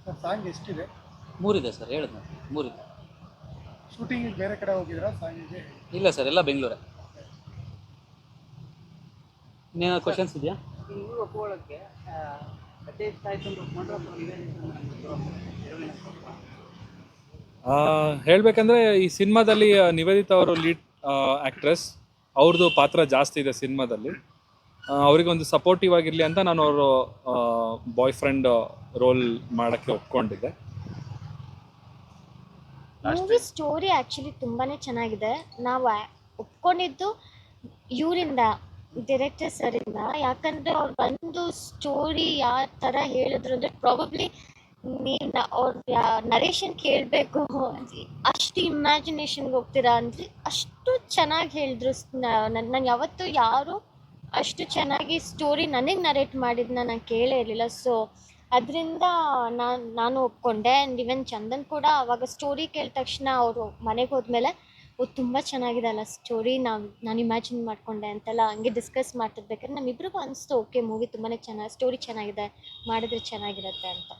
ಸರ್ ಸಾಂಗ್ ಎಷ್ಟಿದೆ?
ಮೂರಿದೆ ಸರ್ ಹೇಳಿದ್ನ ಮೂರಿದೆ.
ಶೂಟಿಂಗ್ ಬೇರೆ ಕಡೆ ಹೋಗಿದ್ರಾ ಸಾಂಗಿಗೆ
ಇಲ್ಲ ಸರ್ ಎಲ್ಲ ಬೆಂಗಳೂರೇ. ಇನ್ನೇನೋ ಕ್ವಶನ್ಸ್ ಇದೆಯಾ?
ನೀವು ಒಪ್ಕೊಳ್ಳೋಕ್ಕೆ ಇಷ್ಟಾಯ್ತು ಅಂತ ಒಪ್ಕೊಂಡ್ರೆ ಅಥವಾ ನೀವೇ
ಹೇಳಬೇಕಂದ್ರೆ ಈ ಸಿನಿಮಾದಲ್ಲಿ ನಿವೇದಿತಾ ಅವರು ಲೀಡ್ ಆ್ಯಕ್ಟ್ರೆಸ್ ಅವ್ರದ್ದು ಪಾತ್ರ ಜಾಸ್ತಿ ಇದೆ ಸಿನಿಮಾದಲ್ಲಿ. ಅವರಿಗೊಂದು ಸಪೋರ್ಟಿವ್ ಆಗಿರಲಿ ಅಂತ ನಾನು ಅವರು ಬಾಯ್ ಫ್ರೆಂಡ್ ರೋಲ್ ಮಾಡೋಕ್ಕೆ ಒಪ್ಕೊಂಡಿದ್ದೆ.
ಮೂವಿ ಸ್ಟೋರಿ ಆ್ಯಕ್ಚುಲಿ ತುಂಬಾ ಚೆನ್ನಾಗಿದೆ. ನಾವು ಒಪ್ಕೊಂಡಿದ್ದು ಇವರಿಂದ ಡೈರೆಕ್ಟರ್ ಸರಿಂದ ಯಾಕಂದ್ರೆ ಅವ್ರು ಬಂದು ಸ್ಟೋರಿ ಯಾವ ಥರ ಹೇಳಿದ್ರು ಅಂದರೆ ಪ್ರಾಬಬ್ಲಿ ನೀನು ಅವ್ರ ನರೇಷನ್ ಕೇಳಬೇಕು ಅಷ್ಟು ಇಮ್ಯಾಜಿನೇಷನ್ ಹೋಗ್ತೀರಾ ಅಂದರೆ. ಅಷ್ಟು ಚೆನ್ನಾಗಿ ಹೇಳಿದ್ರು ನಾನು ಯಾವತ್ತೂ ಯಾರು ಅಷ್ಟು ಚೆನ್ನಾಗಿ ಸ್ಟೋರಿ ನನಗೆ ನರೇಟ್ ಮಾಡಿದ್ನ ನಾನು ಕೇಳೇ ಇರಲಿಲ್ಲ. ಸೊ ಅದರಿಂದ ನಾನು ನಾನು ಒಪ್ಕೊಂಡೆ ಆ್ಯಂಡ್ ಇವನ್ ಚಂದನ್ ಕೂಡ ಅವಾಗ ಸ್ಟೋರಿ ಕೇಳಿದ ತಕ್ಷಣ ಅವರು ಮನೆಗೆ ಹೋದ್ಮೇಲೆ, ಓ, ತುಂಬ ಚೆನ್ನಾಗಿದೆ ಅಲ್ಲ ಸ್ಟೋರಿ ನಾವು, ನಾನು ಇಮ್ಯಾಜಿನ್ ಮಾಡ್ಕೊಂಡೆ ಅಂತೆಲ್ಲ ಹಂಗೆ ಡಿಸ್ಕಸ್ ಮಾಡ್ತಿರ್ಬೇಕಾದ್ರೆ ನಮ್ಮಿಬ್ರಿಗೂ ಅನಿಸ್ತು, ಓಕೆ ಮೂವಿ ತುಂಬಾ ಚೆನ್ನಾಗಿ ಸ್ಟೋರಿ ಚೆನ್ನಾಗಿದೆ, ಮಾಡಿದ್ರೆ ಚೆನ್ನಾಗಿರುತ್ತೆ ಅಂತ.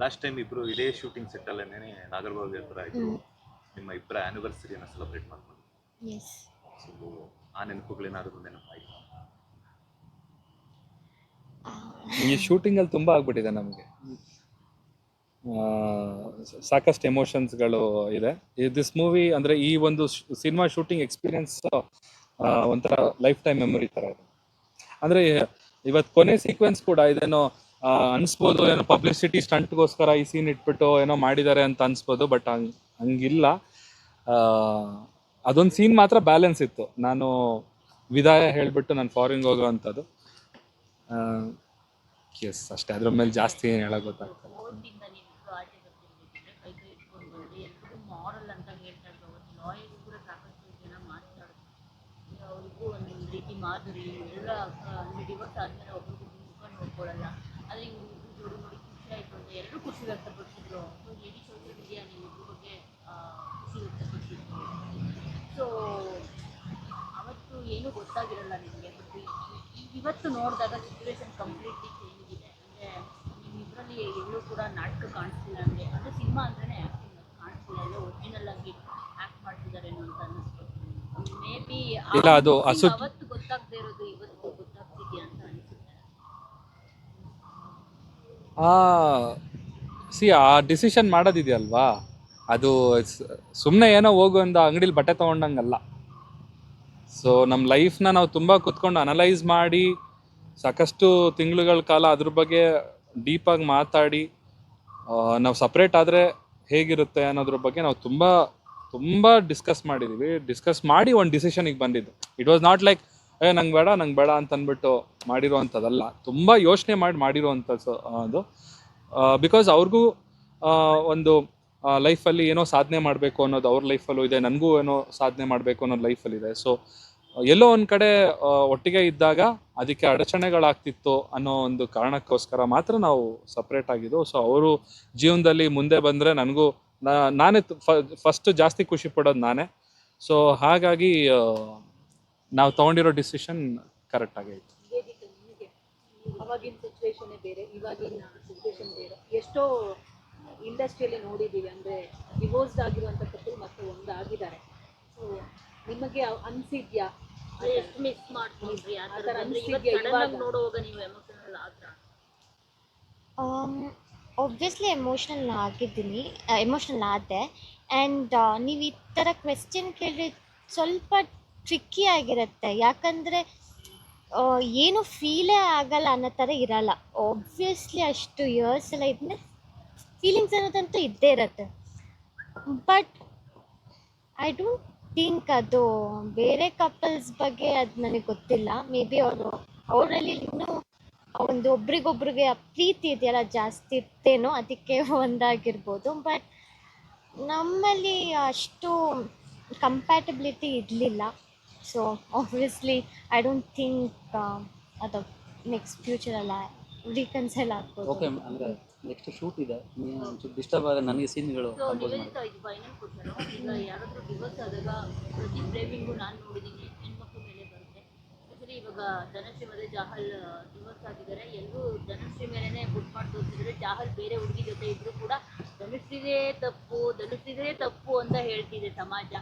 ಲಾಸ್ಟ್ ಟೈಮ್ ಇಬ್ರು ಇದೇ ಶೂಟಿಂಗ್ ಸೆಟ್ ಅಲ್ಲೇನೆ ನಾಗರಬಾಬು ಹತ್ರ
ಆಯ್ತು.
ನಿಮ್ಮ ಇಬ್ಬರ ಆನಿವರ್ಸರಿಯನ್ನು ಸೆಲೆಬ್ರೇಟ್ ಮಾಡ್ಕೊಂಡು.
ಎಸ್
ಸೊ ಆ ನೆನಪುಗಳೇನಾದ್ರು ನೆನಪಾಯ್ತು
ಈ ಶೂಟಿಂಗ್ ಅಲ್ಲಿ ತುಂಬಾ ಆಗ್ಬಿಟ್ಟಿದೆ ನಮಗೆ. ಸಾಕಷ್ಟು ಎಮೋಷನ್ಸ್ಗಳು ಇದೆ. ದಿಸ್ ಮೂವಿ ಅಂದ್ರೆ ಈ ಒಂದು ಸಿನಿಮಾ ಶೂಟಿಂಗ್ ಎಕ್ಸ್ಪೀರಿಯನ್ಸ್ ಒಂಥರ ಲೈಫ್ ಟೈಮ್ ಮೆಮೊರಿ ತರ ಇದೆ. ಅಂದ್ರೆ ಇವತ್ತು ಕೊನೆ ಸೀಕ್ವೆನ್ಸ್ ಕೂಡ ಇದೇನೋ ಅನ್ಸ್ಬೋದು, ಏನೋ ಪಬ್ಲಿಸಿಟಿ ಸ್ಟಂಟ್ಗೋಸ್ಕರ ಈ ಸೀನ್ ಇಟ್ಬಿಟ್ಟು ಏನೋ ಮಾಡಿದ್ದಾರೆ ಅಂತ ಅನ್ಸ್ಬೋದು ಬಟ್ ಹಂಗ್, ಹಂಗಿಲ್ಲ. ಅದೊಂದು ಸೀನ್ ಮಾತ್ರ ಬ್ಯಾಲೆನ್ಸ್ ಇತ್ತು. ನಾನು ವಿದಾಯ ಹೇಳಿಬಿಟ್ಟು ನಾನು ಫಾರಿನ್ಗೆ ಹೋಗೋ ಅಂಥದ್ದು. ಎಸ್ ಅಷ್ಟೇ. ಅದ್ರ ಮೇಲೆ ಜಾಸ್ತಿ ಏನು
ಒಂದು ರೀತಿ ಮಾದರಿ. ಎಲ್ಲ ಆದರೆ ಜೋಡಿ ನೋಡಿ ಖುಷಿ ಆಯಿತು ಎಲ್ಲರೂ ಖುಷಿ ವ್ಯಕ್ತಪಡಿಸಿದ್ರು. ಸೊ ಇಡೀ ಸೋಷಿಯಲ್ ಮೀಡಿಯಾ ನೀವು ಬಗ್ಗೆ ಖುಷಿ ವ್ಯಕ್ತಪಡಿಸಿದ್ರು. ಸೊ ಅವತ್ತು ಏನೂ ಗೊತ್ತಾಗಿರಲ್ಲ ನಿಮಗೆ ಬಟ್ ಇವತ್ತು ನೋಡಿದಾಗ ಸಿಚುವೇಶನ್ ಕಂಪ್ಲೀಟ್ಲಿ ಚೇಂಜ್ ಇದೆ. ಅಂದರೆ ನಿಮ್ಮಿಬ್ಬರಲ್ಲಿ ಎಲ್ಲೂ ಕೂಡ ನಾಟಕ ಕಾಣಿಸ್ತಿಲ್ಲ ಅಂದರೆ ಅದು ಸಿನಿಮಾ ಅಂದ್ರೆ ಆ್ಯಕ್ಟಿಂಗ್ ಕಾಣಿಸ್ತಿಲ್ಲ ಎಲ್ಲ ಒರಿಜಿನಲ್ ಆಗಿ ಆ್ಯಕ್ಟ್ ಮಾಡ್ತಿದ್ದಾರೆ ಅಂತ ಅನ್ನಿಸ್ತು. ಮೇ ಬಿ ಅವತ್ತು ಗೊತ್ತಾಗದೇ ಇರೋದು ಇವತ್ತು ಗೊತ್ತಾಗ್ತಿದೆಯಾ ಅಂತ ಅನಿಸುತ್ತೆ
ಸಿ ಆ ಡಿಸಿಷನ್ ಮಾಡೋದಿದೆಯಲ್ವಾ? ಅದು ಸುಮ್ಮನೆ ಏನೋ ಹೋಗು ಅಂತ ಅಂಗಡಿಲಿ ಬಟ್ಟೆ ತೊಗೊಂಡಂಗಲ್ಲ. ಸೊ ನಮ್ಮ ಲೈಫ್ನ ನಾವು ತುಂಬ ಕುತ್ಕೊಂಡು ಅನಲೈಸ್ ಮಾಡಿ, ಸಾಕಷ್ಟು ತಿಂಗಳುಗಳ ಕಾಲ ಅದ್ರ ಬಗ್ಗೆ ಡೀಪಾಗಿ ಮಾತಾಡಿ ನಾವು ಸಪ್ರೇಟ್ ಆದರೆ ಹೇಗಿರುತ್ತೆ ಅನ್ನೋದ್ರ ಬಗ್ಗೆ ನಾವು ತುಂಬ ತುಂಬ ಡಿಸ್ಕಸ್ ಮಾಡಿದ್ದೀವಿ ಡಿಸ್ಕಸ್ ಮಾಡಿ ಒಂದು ಡಿಸಿಷನಿಗೆ ಬಂದಿದ್ದು. ಇಟ್ ವಾಸ್ ನಾಟ್ ಲೈಕ್ ಏ, ನಂಗೆ ಬೇಡ ನಂಗೆ ಬೇಡ ಅಂತ ಅಂದ್ಬಿಟ್ಟು ಮಾಡಿರೋವಂಥದ್ದಲ್ಲ ತುಂಬ ಯೋಚನೆ ಮಾಡಿ ಮಾಡಿರೋವಂಥದ್ದು ಅದು. ಬಿಕಾಸ್ ಅವ್ರಿಗೂ ಒಂದು ಲೈಫಲ್ಲಿ ಏನೋ ಸಾಧನೆ ಮಾಡಬೇಕು ಅನ್ನೋದು ಅವ್ರ ಲೈಫಲ್ಲೂ ಇದೆ, ನನಗೂ ಏನೋ ಸಾಧನೆ ಮಾಡಬೇಕು ಅನ್ನೋದು ಲೈಫಲ್ಲಿದೆ ಸೊ ಎಲ್ಲೋ ಒಂದು ಕಡೆ ಒಟ್ಟಿಗೆ ಇದ್ದಾಗ ಅದಕ್ಕೆ ಅಡಚಣೆಗಳಾಗ್ತಿತ್ತು ಅನ್ನೋ ಒಂದು ಕಾರಣಕ್ಕೋಸ್ಕರ ಮಾತ್ರ ನಾವು ಸಪ್ರೇಟ್ ಆಗಿದ್ದು. ಸೊ ಅವರು ಜೀವನದಲ್ಲಿ ಮುಂದೆ ಬಂದರೆ ನನಗೂ ನಾನೇ ಫಸ್ಟ್ ಜಾಸ್ತಿ ಖುಷಿ ಪಡೋದು ನಾನೇ. ಸೊ ಹಾಗಾಗಿ ನಾವು ತಗೊಂಡಿರೋ ಡಿಸಿಷನ್ ಕರೆಕ್ಟ್ ಆಗೈತೆ
ವೇದಿಕೆ ನಿಮಗೆ ಅವಾಗಿನ ಸಿಚುವೇಶನ್ ಬೇರೆ ಇವಾಗಿನ ಸಿಚುವೇಶನ್ ಬೇರೆ. ಎಷ್ಟೋ ಇಂಡಸ್ಟ್ರಿಯಲ್ಲಿ ನೋಡಿದೀವಿ ಅಂದ್ರೆ ಡಿವೋರ್ಸ್ ಆಗಿರುವಂಥ ಕಪಲ್ ಮತ್ತೆ ಒಂದಾಗಿದ್ದಾರೆ. ಸೊ ನಿಮಗೆ ಅನ್ಸಿದ್ಯಾ?
ಎಷ್ಟು ಮಿಸ್ ಮಾಡ್ಕೊಂಡ್ರಿ ಆ ಥರ
ಅನ್ಸಿದ್ಯಾ ಇವಾಗ?
ಆಗಿ ನೋಡುವಾಗ ನೀವು ಎಮೋಷನಲ್ ಆದ್ರ?
ಒಬ್ವಿಯಸ್ಲಿ ಎಮೋಷ್ನಲ್ ಆಗಿದ್ದೀನಿ. ಎಮೋಷ್ನಲ್ ಆದೆ. ಆ್ಯಂಡ್ ನೀವು ಈ ಥರ ಕ್ವೆಶ್ಚನ್ ಕೇಳಿದ್ರೆ ಸ್ವಲ್ಪ ಟ್ರಿಕ್ಕಿ ಆಗಿರುತ್ತೆ. ಯಾಕಂದರೆ ಏನು ಫೀಲೇ ಆಗಲ್ಲ ಅನ್ನೋ ಥರ ಇರಲ್ಲ. ಒಬ್ವಿಯಸ್ಲಿ ಅಷ್ಟು ಇಯರ್ಸ್ ಎಲ್ಲ ಇದ್ದರೆ ಫೀಲಿಂಗ್ಸ್ ಅನ್ನೋದಂತೂ ಇದ್ದೇ ಇರುತ್ತೆ. ಬಟ್ ಐ ಡೋಂಟ್ ಥಿಂಕ್ ಅದು ಬೇರೆ ಕಪಲ್ಸ್ ಬಗ್ಗೆ ಅದು ನನಗೆ ಗೊತ್ತಿಲ್ಲ. ಮೇ ಬಿ ಅವರು, ಅವರಲ್ಲಿ ಇನ್ನೂ ಒಂದು ಒಬ್ರಿಗೊಬ್ರಿಗೆ ಪ್ರೀತಿ ಇದೆಯಲ್ಲ, ಜಾಸ್ತಿ ಇತ್ತೇನೋ ಅದಕ್ಕೆ ಒಂದಾಗಿರ್ಬೋದು. ಬಟ್ ನಮ್ಮಲ್ಲಿ ಅಷ್ಟು ಕಂಪ್ಯಾಟಬಿಲಿಟಿ ಇರಲಿಲ್ಲ. So obviously I don't think ಅದು ನೆಕ್ಸ್ಟ್ ಫ್ಯೂಚರಲ್ಲಿ ರೀಕನ್ಸೈಲ್ ಆಗ್ಬೋದು.
ಓಕೆ ಅಂದ್ರೆ ನೆಕ್ಸ್ಟ್ ಶೂಟ್ ಇದೆ. ನೀವು ಒಂಚೂರು ಡಿಸ್ಟರ್ಬ್ ಆಗ ನನಗೆ ಸೀನ್ಗಳು
ಸೊ
ಕಂಪೋಸ್ ಮಾಡಿ.
ನಿವೇದಿತ ಇದು ಫೈನಲ್ ಈಗ ಯಾರಾದ್ರೂ ಡಿವೋರ್ಸ್ ಆದಾಗ ಪ್ರತಿ ಪ್ರೇಮಿಗೂ ನಾನು ನೋಡಿದ್ದೀನಿ ಹೆಣ್ಮಕ್ಳ ಮೇಲೆ ಬರುತ್ತೆ. ಆಕ್ಚುಲಿ ಇವಾಗ ಧನಶ್ರೀ ಮೇಲೆ ಜಾಹಲ್ ಡಿವೋರ್ಸ್ ಆಗಿದ್ದಾರೆ. ಎಲ್ಲರೂ ಧನಶ್ರೀ ಮೇಲೆನೆ ಬುಕ್ ಮಾಡಿ ತೋರಿಸಿದ್ರೆ ಜಾಹಲ್ ಬೇರೆ ಹುಡುಗಿ ಜೊತೆ ಇದ್ರು ಕೂಡ ಧನುಶ್ರೀದೇ ತಪ್ಪು ಧನುಶ್ರೀದೇ ತಪ್ಪು ಅಂತ ಹೇಳ್ತಿದೆ ಸಮಾಜ.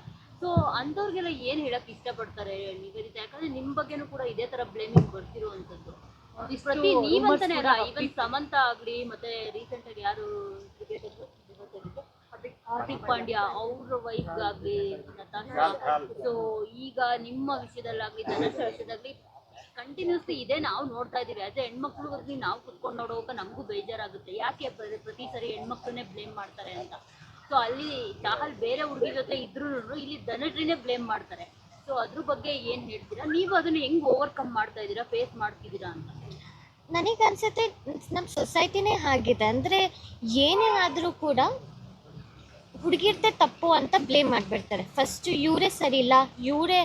ಸೊ ಅಂಥವ್ರಿಗೆಲ್ಲ ಏನು ಹೇಳಕ್ ಇಷ್ಟಪಡ್ತಾರೆ ನಿವೇದಿತ? ಯಾಕಂದ್ರೆ ನಿಮ್ಮ ಬಗ್ಗೆನೂ ಕೂಡ ಇದೇ ತರ ಬ್ಲೇಮಿಂಗ್ ಬರ್ತಿರುವಂತದ್ದು ಪ್ರತಿ ನೀವಂತಾನೆ ಅಲ್ಲ ಈವನ್ ಸಮಂತ ಆಗ್ಲಿ ಮತ್ತೆ ರೀಸೆಂಟ್ ಆಗಿ ಯಾರು ಹಾರ್ದಿಕ್ ಪಾಂಡ್ಯ ಅವ್ರ ವೈಫ್ ಆಗ್ಲಿ ಸೊ ಈಗ ನಿಮ್ಮ ವಿಷಯದಲ್ಲಾಗ್ಲಿ ಧನಶ್ರೀ ವಿಷಯದಾಗ್ಲಿ ಕಂಟಿನ್ಯೂಸ್ಲಿ ಇದೆ ನಾವು ನೋಡ್ತಾ ಇದೀವಿ ಅದೇ ಹೆಣ್ಮಕ್ಳು ನಾವು ಕುತ್ಕೊಂಡು ನೋಡುವಾಗ ನಮಗೂ ಬೇಜಾರಾಗುತ್ತೆ. ಯಾಕೆ ಪ್ರತಿ ಸರಿ ಹೆಣ್ಮಕ್ಳನ್ನೇ ಬ್ಲೇಮ್ ಮಾಡ್ತಾರೆ ಅಂತ? ಸೊ ಅಲ್ಲಿ ಚಾಹಲ್ ಬೇರೆ ಹುಡುಗಿ ಜೊತೆ ಇದ್ರೂ ಇಲ್ಲಿ ಧನಟ್ರಿನೇ ಬ್ಲೇಮ್ ಮಾಡ್ತಾರೆ. ಸೊ ಅದ್ರ ಬಗ್ಗೆ ಏನ್ ಹೇಳ್ತೀರಾ? ನೀವು ಅದನ್ನ ಹೆಂಗ್ ಓವರ್ಕಮ್ ಮಾಡ್ತಾ ಇದ್ದೀರಾ ಫೇಸ್ ಮಾಡ್ತಿದ್ದೀರಾ ಅಂತ?
ನನಗೆ ಅನ್ಸುತ್ತೆ ನಮ್ಮ ಸೊಸೈಟಿನೇ ಆಗಿದೆ ಅಂದರೆ ಏನೇ ಆದರೂ ಕೂಡ ಹುಡುಗಿರ್ತೆ ತಪ್ಪು ಅಂತ ಬ್ಲೇಮ್ ಮಾಡಿಬಿಡ್ತಾರೆ. ಫಸ್ಟ್ ಇವರೇ ಸರಿ ಇಲ್ಲ ಇವರೇ,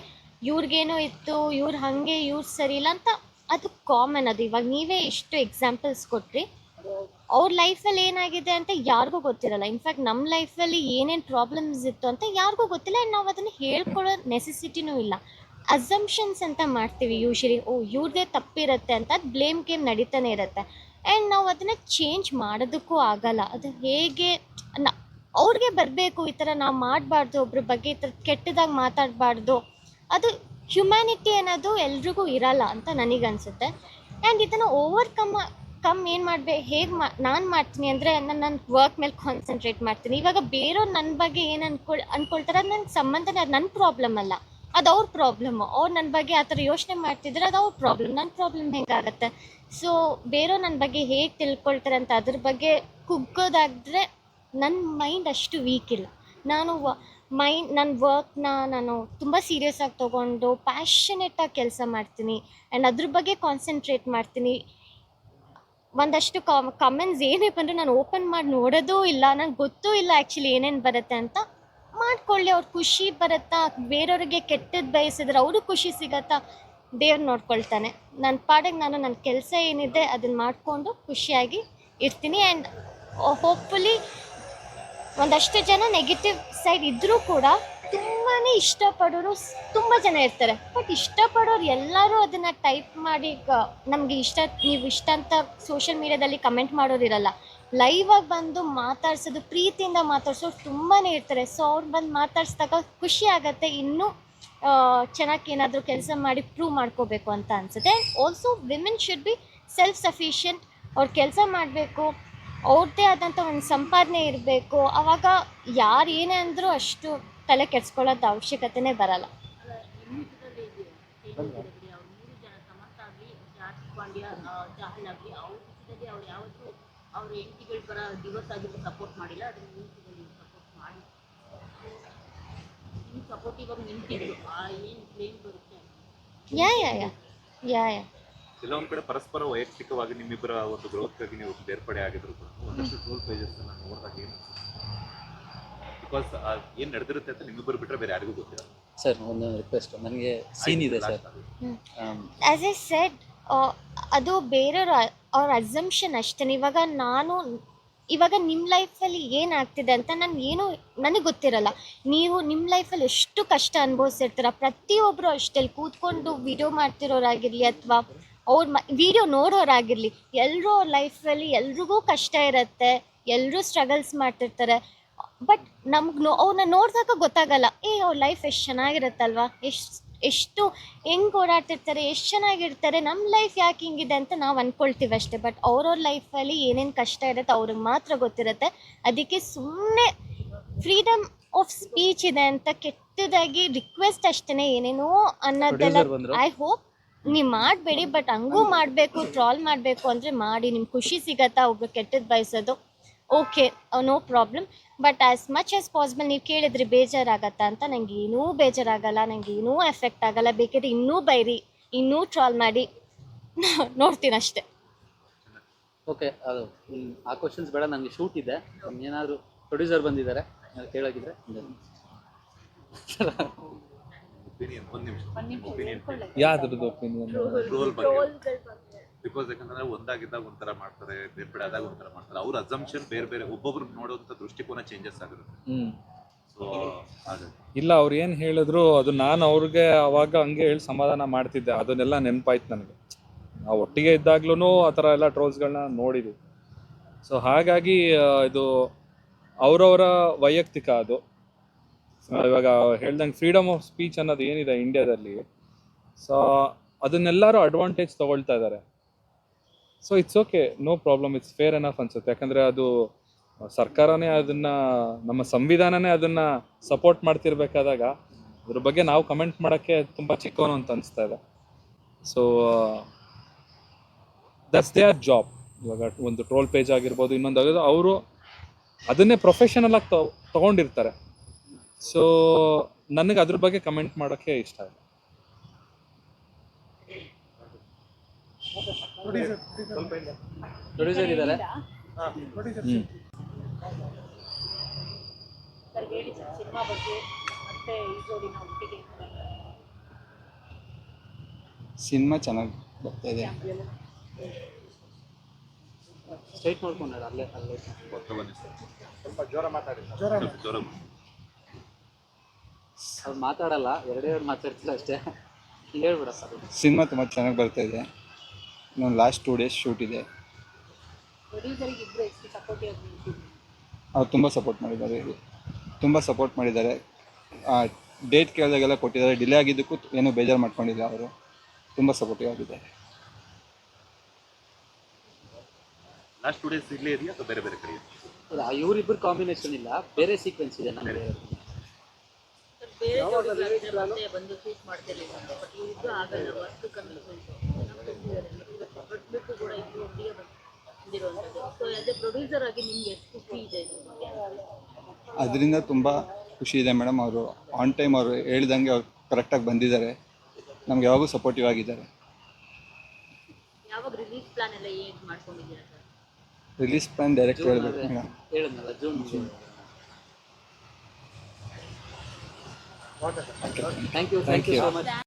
ಇವ್ರಿಗೇನೋ ಇತ್ತು, ಇವ್ರು ಹಾಗೆ, ಇವ್ರು ಸರಿ ಇಲ್ಲ ಅಂತ ಅದು ಕಾಮನ್ ಅದು. ಇವಾಗ ನೀವೇ ಇಷ್ಟು ಎಕ್ಸಾಂಪಲ್ಸ್ ಕೊಟ್ರಿ. ಅವ್ರ ಲೈಫಲ್ಲಿ ಏನಾಗಿದೆ ಅಂತ ಯಾರಿಗೂ ಗೊತ್ತಿರಲ್ಲ. ಇನ್ಫ್ಯಾಕ್ಟ್ ನಮ್ಮ ಲೈಫಲ್ಲಿ ಏನೇನು ಪ್ರಾಬ್ಲಮ್ಸ್ ಇತ್ತು ಅಂತ ಯಾರಿಗೂ ಗೊತ್ತಿಲ್ಲ. ಆ್ಯಂಡ್ ನಾವು ಅದನ್ನು ಹೇಳ್ಕೊಳ್ಳೋ ನೆಸೆಸಿಟಿನೂ ಇಲ್ಲ. ಅಸಂಪ್ಷನ್ಸ್ ಅಂತ ಮಾಡ್ತೀವಿ ಯೂಶಲಿ ಓ, ಇವ್ರದೇ ತಪ್ಪಿರುತ್ತೆ ಅಂತ ಬ್ಲೇಮ್ ಗೇಮ್ ನಡೀತಾನೆ ಇರುತ್ತೆ. ಆ್ಯಂಡ್ ನಾವು ಅದನ್ನು ಚೇಂಜ್ ಮಾಡೋದಕ್ಕೂ ಆಗಲ್ಲ. ಅದು ಹೇಗೆ, ನ, ಅವ್ರಿಗೆ ಬರಬೇಕು ಈ ಥರ ನಾವು ಮಾಡಬಾರ್ದು, ಒಬ್ರ ಬಗ್ಗೆ ಈ ಥರ ಕೆಟ್ಟದಾಗಿ ಮಾತಾಡಬಾರ್ದು. ಅದು ಹ್ಯುಮ್ಯಾನಿಟಿ ಅನ್ನೋದು ಎಲ್ರಿಗೂ ಇರಲ್ಲ ಅಂತ ನನಗನ್ಸುತ್ತೆ. ಆ್ಯಂಡ್ ಇದನ್ನು ಓವರ್ಕಮ್ ಕಮ್ ಏನು ಮಾಡ್ಬೇ, ಹೇಗೆ ಮಾ, ನಾನು ಮಾಡ್ತೀನಿ ಅಂದರೆ ನಾನು ನನ್ನ ವರ್ಕ್ ಮೇಲೆ ಕಾನ್ಸಂಟ್ರೇಟ್ ಮಾಡ್ತೀನಿ. ಇವಾಗ ಬೇರೆಯವ್ರು ನನ್ನ ಬಗ್ಗೆ ಏನು ಅನ್ಕೊಳ್, ಅನ್ಕೊಳ್ತಾರೆ, ಅದು ನನಗೆ ಸಂಬಂಧನೇ, ಅದು ನನ್ನ ಪ್ರಾಬ್ಲಮ್ ಅಲ್ಲ. ಅದು ಅವ್ರ ಪ್ರಾಬ್ಲಮ್ಮು ಅವ್ರು ನನ್ನ ಬಗ್ಗೆ ಆ ಥರ ಯೋಚನೆ ಮಾಡ್ತಿದ್ರೆ ಅದು ಅವ್ರ ಪ್ರಾಬ್ಲಮ್ ನನ್ನ ಪ್ರಾಬ್ಲಮ್ ಹೆಂಗಾಗತ್ತೆ? ಸೊ ಬೇರೆಯವ್ರು ನನ್ನ ಬಗ್ಗೆ ಹೇಗೆ ತಿಳ್ಕೊಳ್ತಾರೆ ಅಂತ ಅದ್ರ ಬಗ್ಗೆ ಕುಗ್ಗೋದಾದರೆ ನನ್ನ ಮೈಂಡ್ ಅಷ್ಟು ವೀಕ್ ಇಲ್ಲ. ನಾನು ಮೈಂಡ್ ನನ್ನ ವರ್ಕ್ನ ನಾನು ತುಂಬ ಸೀರಿಯಸ್ ಆಗಿ ತೊಗೊಂಡು ಪ್ಯಾಷನೇಟಾಗಿ ಕೆಲಸ ಮಾಡ್ತೀನಿ. ಆ್ಯಂಡ್ ಅದ್ರ ಬಗ್ಗೆ ಕಾನ್ಸಂಟ್ರೇಟ್ ಮಾಡ್ತೀನಿ. ಒಂದಷ್ಟು ಕಮೆಂಟ್ಸ್ ಏನೇ ಬಂದರೂ ನಾನು ಓಪನ್ ಮಾಡಿ ನೋಡೋದೂ ಇಲ್ಲ, ನಂಗೆ ಗೊತ್ತೂ ಇಲ್ಲ ಆ್ಯಕ್ಚುಲಿ ಏನೇನು ಬರುತ್ತೆ ಅಂತ. ಮಾಡ್ಕೊಳ್ಳಿ, ಅವ್ರ ಖುಷಿ ಬರುತ್ತಾ? ಬೇರೆಯವ್ರಿಗೆ ಕೆಟ್ಟದ್ದು ಬಯಸಿದ್ರೆ ಅವರು ಖುಷಿ ಸಿಗತ್ತಾ? ದೇವ್ರು ನೋಡ್ಕೊಳ್ತಾನೆ. ನನ್ನ ಪಾಡಿಗೆ ನಾನು ನನ್ನ ಕೆಲಸ ಏನಿದೆ ಅದನ್ನು ಮಾಡಿಕೊಂಡು ಖುಷಿಯಾಗಿ ಇರ್ತೀನಿ ಆ್ಯಂಡ್ ಹೋಪ್ಫುಲಿ ಒಂದಷ್ಟು ಜನ ನೆಗೆಟಿವ್ ಸೈಡ್ ಇದ್ದರೂ ಕೂಡ ತುಂಬಾ ಇಷ್ಟಪಡೋರು ತುಂಬ ಜನ ಇರ್ತಾರೆ. ಬಟ್ ಇಷ್ಟಪಡೋರು ಎಲ್ಲರೂ ಅದನ್ನು ಟೈಪ್ ಮಾಡಿ ನಮಗೆ ಇಷ್ಟ, ನೀವು ಇಷ್ಟ ಅಂತ ಸೋಷಿಯಲ್ ಮೀಡ್ಯಾದಲ್ಲಿ ಕಮೆಂಟ್ ಮಾಡೋರು ಇರಲ್ಲ. ಲೈವ್ ಆಗಿ ಬಂದು ಮಾತಾಡ್ಸೋದು, ಪ್ರೀತಿಯಿಂದ ಮಾತಾಡ್ಸೋರು ತುಂಬಾ ಇರ್ತಾರೆ. ಸೊ ಅವ್ರು ಬಂದು ಮಾತಾಡ್ಸಿದಾಗ ಖುಷಿ ಆಗುತ್ತೆ. ಇನ್ನೂ ಚೆನ್ನಾಗಿ ಏನಾದರೂ ಕೆಲಸ ಮಾಡಿ ಪ್ರೂವ್ ಮಾಡ್ಕೋಬೇಕು ಅಂತ ಅನಿಸುತ್ತೆ. Also women should be self sufficient ಅವ್ರು ಕೆಲಸ ಮಾಡಬೇಕು ಅವ್ರದ್ದೇ ಆದಂಥ ಒಂದು ಸಂಪಾದನೆ ಇರಬೇಕು. ಆವಾಗ ಯಾರು ಏನೇ ಅಂದರೂ ಅಷ್ಟು ತಲೆ ಕೆಡ್ಸ್ಕೊಳ್ಳೋದು ಅವಶ್ಯಕತೆನೇ ಬರಲ್ಲ. ಯಾ ಯಾ ಯಾ ಯಾ ಯಾ.
ಕೆಲವೊಂದ್ ಕಡೆ ಪರಸ್ಪರ ವೈಯಕ್ತಿಕವಾಗಿ ನಿಮ್ಮಿಬ್ಬರ ಒಂದು ಗ್ರೋತ್ಗಾಗಿ ನೀವು ಬೇರ್ಪಡೆ ಆಗಿದ್ರು ಕೂಡ ಒಂದಷ್ಟು ಟೂಲ್ ಪೇಜಸ್ ನೋಡಿದಾಗ ಏನು ಬಿಕಾಸ್ ಏನ್ ನಡೆದಿರುತ್ತೆ ಅಂತ ನಿಮ್ಮಿಬ್ಬರು ಬಿಟ್ರೆ ಬೇರೆ ಯಾರಿಗೂ ಗೊತ್ತಿಲ್ಲ.
ಸರ್ ಒಂದು ರಿಕ್ವೆಸ್ಟ್ ನನಗೆ ಸೀನ್ ಇದೆ ಸರ್.
ಆಸ್ ಎ ಸೆಡ್ ಅದು ಬೇರೆಯವ್ರ ಅವ್ರ ಅಸಂಪ್ಷನ್ ಅಷ್ಟೇ ಇವಾಗ ನಾನು ಇವಾಗ ನಿಮ್ಮ ಲೈಫಲ್ಲಿ ಏನಾಗ್ತಿದೆ ಅಂತ ನಾನು ಏನು ನನಗೆ ಗೊತ್ತಿರಲ್ಲ. ನೀವು ನಿಮ್ಮ ಲೈಫಲ್ಲಿ ಎಷ್ಟು ಕಷ್ಟ ಅನುಭವಿಸಿರ್ತೀರ? ಪ್ರತಿಯೊಬ್ಬರು ಅಷ್ಟೇ ಅಲ್ಲಿ ಕೂತ್ಕೊಂಡು ವಿಡಿಯೋ ಮಾಡ್ತಿರೋರಾಗಿರಲಿ ಅಥವಾ ಅವ್ರ ಮ ವಿಡಿಯೋ ನೋಡೋರಾಗಿರಲಿ ಎಲ್ಲರೂ ಅವ್ರ ಲೈಫಲ್ಲಿ ಎಲ್ರಿಗೂ ಕಷ್ಟ ಇರುತ್ತೆ ಎಲ್ಲರೂ ಸ್ಟ್ರಗಲ್ಸ್ ಮಾಡ್ತಿರ್ತಾರೆ. ಬಟ್ ನಮ್ಗೆ ನೋ ಅವ್ರನ್ನ ನೋಡಿದಾಗ ಗೊತ್ತಾಗಲ್ಲ ಏ ಅವ್ರ ಲೈಫ್ ಎಷ್ಟು ಚೆನ್ನಾಗಿರುತ್ತಲ್ವಾ? ಎಷ್ಟು ಎಷ್ಟು ಹೆಂಗೆ ಓಡಾಡ್ತಿರ್ತಾರೆ? ಎಷ್ಟು ಚೆನ್ನಾಗಿರ್ತಾರೆ? ನಮ್ಮ ಲೈಫ್ ಯಾಕೆ ಹಿಂಗಿದೆ ಅಂತ ನಾವು ಅಂದ್ಕೊಳ್ತೀವಿ ಅಷ್ಟೇ. ಬಟ್ ಅವ್ರವ್ರ ಲೈಫಲ್ಲಿ ಏನೇನು ಕಷ್ಟ ಇರುತ್ತೆ ಅವ್ರಿಗೆ ಮಾತ್ರ ಗೊತ್ತಿರುತ್ತೆ. ಅದಕ್ಕೆ ಸುಮ್ಮನೆ ಫ್ರೀಡಮ್ ಆಫ್ ಸ್ಪೀಚ್ ಇದೆ ಅಂತ ಕೆಟ್ಟದಾಗಿ ರಿಕ್ವೆಸ್ಟ್ ಅಷ್ಟೇ ಏನೇನೋ ಅನ್ನೋದೆಲ್ಲ. ಐ ಹೋಪ್ ನೀವು ಮಾಡಬೇಡಿ ಬಟ್ ಹಂಗೂ ಮಾಡಬೇಕು ಟ್ರಾಲ್ ಮಾಡಬೇಕು ಅಂದರೆ ಮಾಡಿ ನಿಮ್ಗೆ ಖುಷಿ ಸಿಗತ್ತಾ ಒಬ್ರು ಕೆಟ್ಟದ್ದು ಬಯಸೋದು? Okay no problem but as much as possible ನೀವು ಕೇಳಿದ್ರೆ ಬೇಜಾರಾಗತ್ತಾ ಅಂತ ನನಗೆ ಏನೂ ಬೇಜಾರಾಗಲ್ಲ ನನಗೆ ಏನೂ ಎಫೆಕ್ಟ್ ಆಗಲ್ಲ. ಬೇಕಾದ್ರೆ ಇನ್ನೂ ಬೈರಿ ಇನ್ನೂ ಟ್ರಾಲ್ ಮಾಡಿ. [laughs] ನೋಡ್ತೀನಿ ಅಷ್ಟೇ.
ಓಕೆ ಅದು ಹ್ಮ್, ಆ ಕ್ವಶನ್ಸ್ ಬೇಡ ನನಗೆ ಶೂಟ್ ಇದೆ. ಏನಾದರೂ ಪ್ರೊಡ್ಯೂಸರ್ ಬಂದಿದ್ದಾರೆ ಏನಾದ್ರು ಕೇಳೋಗಿದ್ರೆ
ಒಪಿನಿಯನ್ ಒಂದು ನಿಮಿಷ. ಒಪಿನಿಯನ್
ಯಾವ್ದ್ರದ್ದು ಒಪಿನಿಯನ್
ಬಗ್ಗೆ. ಬಿಕಾಸ್ ಯಾಕಂದ್ರೆ ಒಂದಾಗಿದ್ದಾಗ ಒಂಥರ ಮಾಡ್ತಾರೆ ಬೇರ್ಪಡೆ ಆದಾಗ ಒಂಥರ ಮಾಡ್ತಾರೆ. ಅವ್ರ ಅಸಂಪ್ಷನ್ ಬೇರೆ ಬೇರೆ ಒಬ್ಬೊಬ್ರು ನೋಡುವಂತ ದೃಷ್ಟಿಕೋನ ಚೇಂಜಸ್ ಆಗಿರುತ್ತೆ.
ಹ್ಮ್.
ಸೊ
ಇಲ್ಲ ಅವ್ರು ಏನು ಹೇಳಿದ್ರು ಅದು ನಾನು ಅವ್ರಿಗೆ ಅವಾಗ ಹಂಗೆ ಹೇಳಿ ಸಮಾಧಾನ ಮಾಡ್ತಿದ್ದೆ. ಅದನ್ನೆಲ್ಲ ನೆನಪಾಯ್ತು ನನಗೆ. ನಾವು ಒಟ್ಟಿಗೆ ಇದ್ದಾಗ್ಲೂ ಆ ಥರ ಎಲ್ಲ ಟ್ರೋಲ್ಸ್ಗಳನ್ನ ನೋಡಿದ್ವಿ. ಸೊ ಹಾಗಾಗಿ ಆ, ಇದು ಅವರವರ ವೈಯಕ್ತಿಕ ಅದು. ಇವಾಗ ಹೇಳ್ದಂಗೆ ಫ್ರೀಡಮ್ ಆಫ್ ಸ್ಪೀಚ್ ಅನ್ನೋದು ಏನಿದೆ ಇಂಡಿಯಾದಲ್ಲಿ ಸೊ ಅದನ್ನೆಲ್ಲರೂ ಅಡ್ವಾಂಟೇಜ್ ತಗೊಳ್ತಾ ಇದ್ದಾರೆ so it's okay no problem it's fair enough ಅನ್ಸುತ್ತೆ. ಯಾಕಂದರೆ ಅದು ಸರ್ಕಾರನೇ ಅದನ್ನು, ನಮ್ಮ ಸಂವಿಧಾನನೇ ಅದನ್ನು ಸಪೋರ್ಟ್ ಮಾಡ್ತಿರ್ಬೇಕಾದಾಗ ಅದ್ರ ಬಗ್ಗೆ ನಾವು ಕಮೆಂಟ್ ಮಾಡೋಕ್ಕೆ ತುಂಬ ಚಿಕ್ಕವನು ಅಂತ ಅನಿಸ್ತಾ ಇದೆ. So that's they are job ಇವಾಗ ಒಂದು ಟ್ರೋಲ್ ಪೇಜ್ ಆಗಿರ್ಬೋದು, ಇನ್ನೊಂದು ಆಗಿರೋದು ಅವರು ಅದನ್ನೇ ಪ್ರೊಫೆಷನಲ್ ಆಗಿ ತಗೊ ತಗೊಂಡಿರ್ತಾರೆ. ಸೊ ನನಗೆ ಅದ್ರ ಬಗ್ಗೆ ಕಮೆಂಟ್ ಮಾಡೋಕ್ಕೆ ಇಷ್ಟ ಇಲ್ಲ.
ಪ್ರೊಡ್ಯೂಸರ್
ಪ್ರೊಡ್ಯೂಸರ್ ಇದ್ದಾರೆ.
ಪ್ರೊಡ್ಯೂಸರ್
ಸರ್ ಹೇಳಿ ಸರ್ ಸಿನಿಮಾ ಬಗ್ಗೆ ಮತ್ತೆ ಈ ಜೋಡಿನ ಒಟ್ಟಿಗೆ
ಸಿನಿಮಾ ಚೆನ್ನಾಗಿ ಬರ್ತಾ ಇದೆ.
ಸ್ಟ್ರೈಟ್ ಮಾಡ್ಕೊಂಡ ಅಲ್ಲೇ ಅಲ್ಲೇ.
ಸ್ವಲ್ಪ ಜೋರ ಮಾತಾಡಿ ಜೋರ
ಸ್ವಲ್ಪ ಜೋರ ಸರ್
ಅವ್ರು ಮಾತಾಡಲ್ಲ ಎರಡೇ ಎರಡು ಮಾತಾಡ್ತಿಲ್ಲ ಅಷ್ಟೇ. ಹೇಳ್ಬಿಡ ಸರ್
ಸಿನಿಮಾ ತುಂಬ ಚೆನ್ನಾಗಿ ಬರ್ತಾ ಇದೆ. ಇನ್ನೊಂದು ಲಾಸ್ಟ್ ಟೂ ಡೇಸ್ ಶೂಟ್ ಇದೆ. ಅವ್ರು ತುಂಬ ಸಪೋರ್ಟ್ ಮಾಡಿದ್ದಾರೆ. ತುಂಬ ಸಪೋರ್ಟ್ ಮಾಡಿದ್ದಾರೆ. ಡೇಟ್ ಕೇಳಿದಾಗೆಲ್ಲ ಕೊಟ್ಟಿದ್ದಾರೆ. ಡಿಲೇ ಆಗಿದ್ದಕ್ಕೂ ಏನೂ ಬೇಜಾರು ಮಾಡ್ಕೊಂಡಿಲ್ಲ ಅವರು. ತುಂಬ ಸಪೋರ್ಟಿವ್ ಆಗಿದ್ದಾರೆ.
ಲಾಸ್ಟ್ ಟೂ ಡೇಸ್ ಇಲ್ಲೇ ಇದೆಯಾ ಅಥವಾ ಬೇರೆ ಬೇರೆ ಕಡೆ ಇದೆಯಾ?
ಇಲ್ಲ ಇವರಿಬ್ಬರು ಕಾಂಬಿನೇಷನ್ ಇಲ್ಲ. ಬೇರೆ ಸೀಕ್ವೆನ್ಸ್ ಇದೆ
ಮತ್ತೆ ಬಂದು ಮಾಡ್ತಿರ್ಲಿಲ್ಲ ಬಟ್ ಇವ್ರಿಗೂ ಆಗಲ್ಲ ವರ್ಕ್ ಬಿಟ್ಟು ಕೂಡ ಇಬ್ಬರು ಒಟ್ಟಿಗೆ ಬಂದಿರುವಂಥದ್ದು ಸೊ ಆಸ್ ಎ ಪ್ರೊಡ್ಯೂಸರ್ ಆಗಿ ನಿಮ್ಗೆ ಎಷ್ಟು ಖುಷಿ ಇದೆ
ಅದರಿಂದ ತುಂಬ ಖುಷಿ ಇದೆ ಮೇಡಮ್ ಅವರು. ಆನ್ ಟೈಮ್ ಅವರು ಹೇಳ್ದಂಗೆ ಅವ್ರು ಕರೆಕ್ಟಾಗಿ ಬಂದಿದ್ದಾರೆ. ನಮ್ಗೆ ಯಾವಾಗೂ ಸಪೋರ್ಟಿವ್ ಆಗಿದ್ದಾರೆ.
ಯಾವಾಗ ರಿಲೀಸ್ ಪ್ಲಾನ್ ಎಲ್ಲ ಹೇಗೆ ಮಾಡ್ಕೊಂಡಿದ್ದೀರಾ ಸರ್?
ರಿಲೀಸ್ ಪ್ಲಾನ್ ಡೈರೆಕ್ಟ್ ಹೇಳಬೇಕು ಮೇಡಮ್.
ಹೇಳಿದ್ನಲ್ಲ June June thank you thank you so much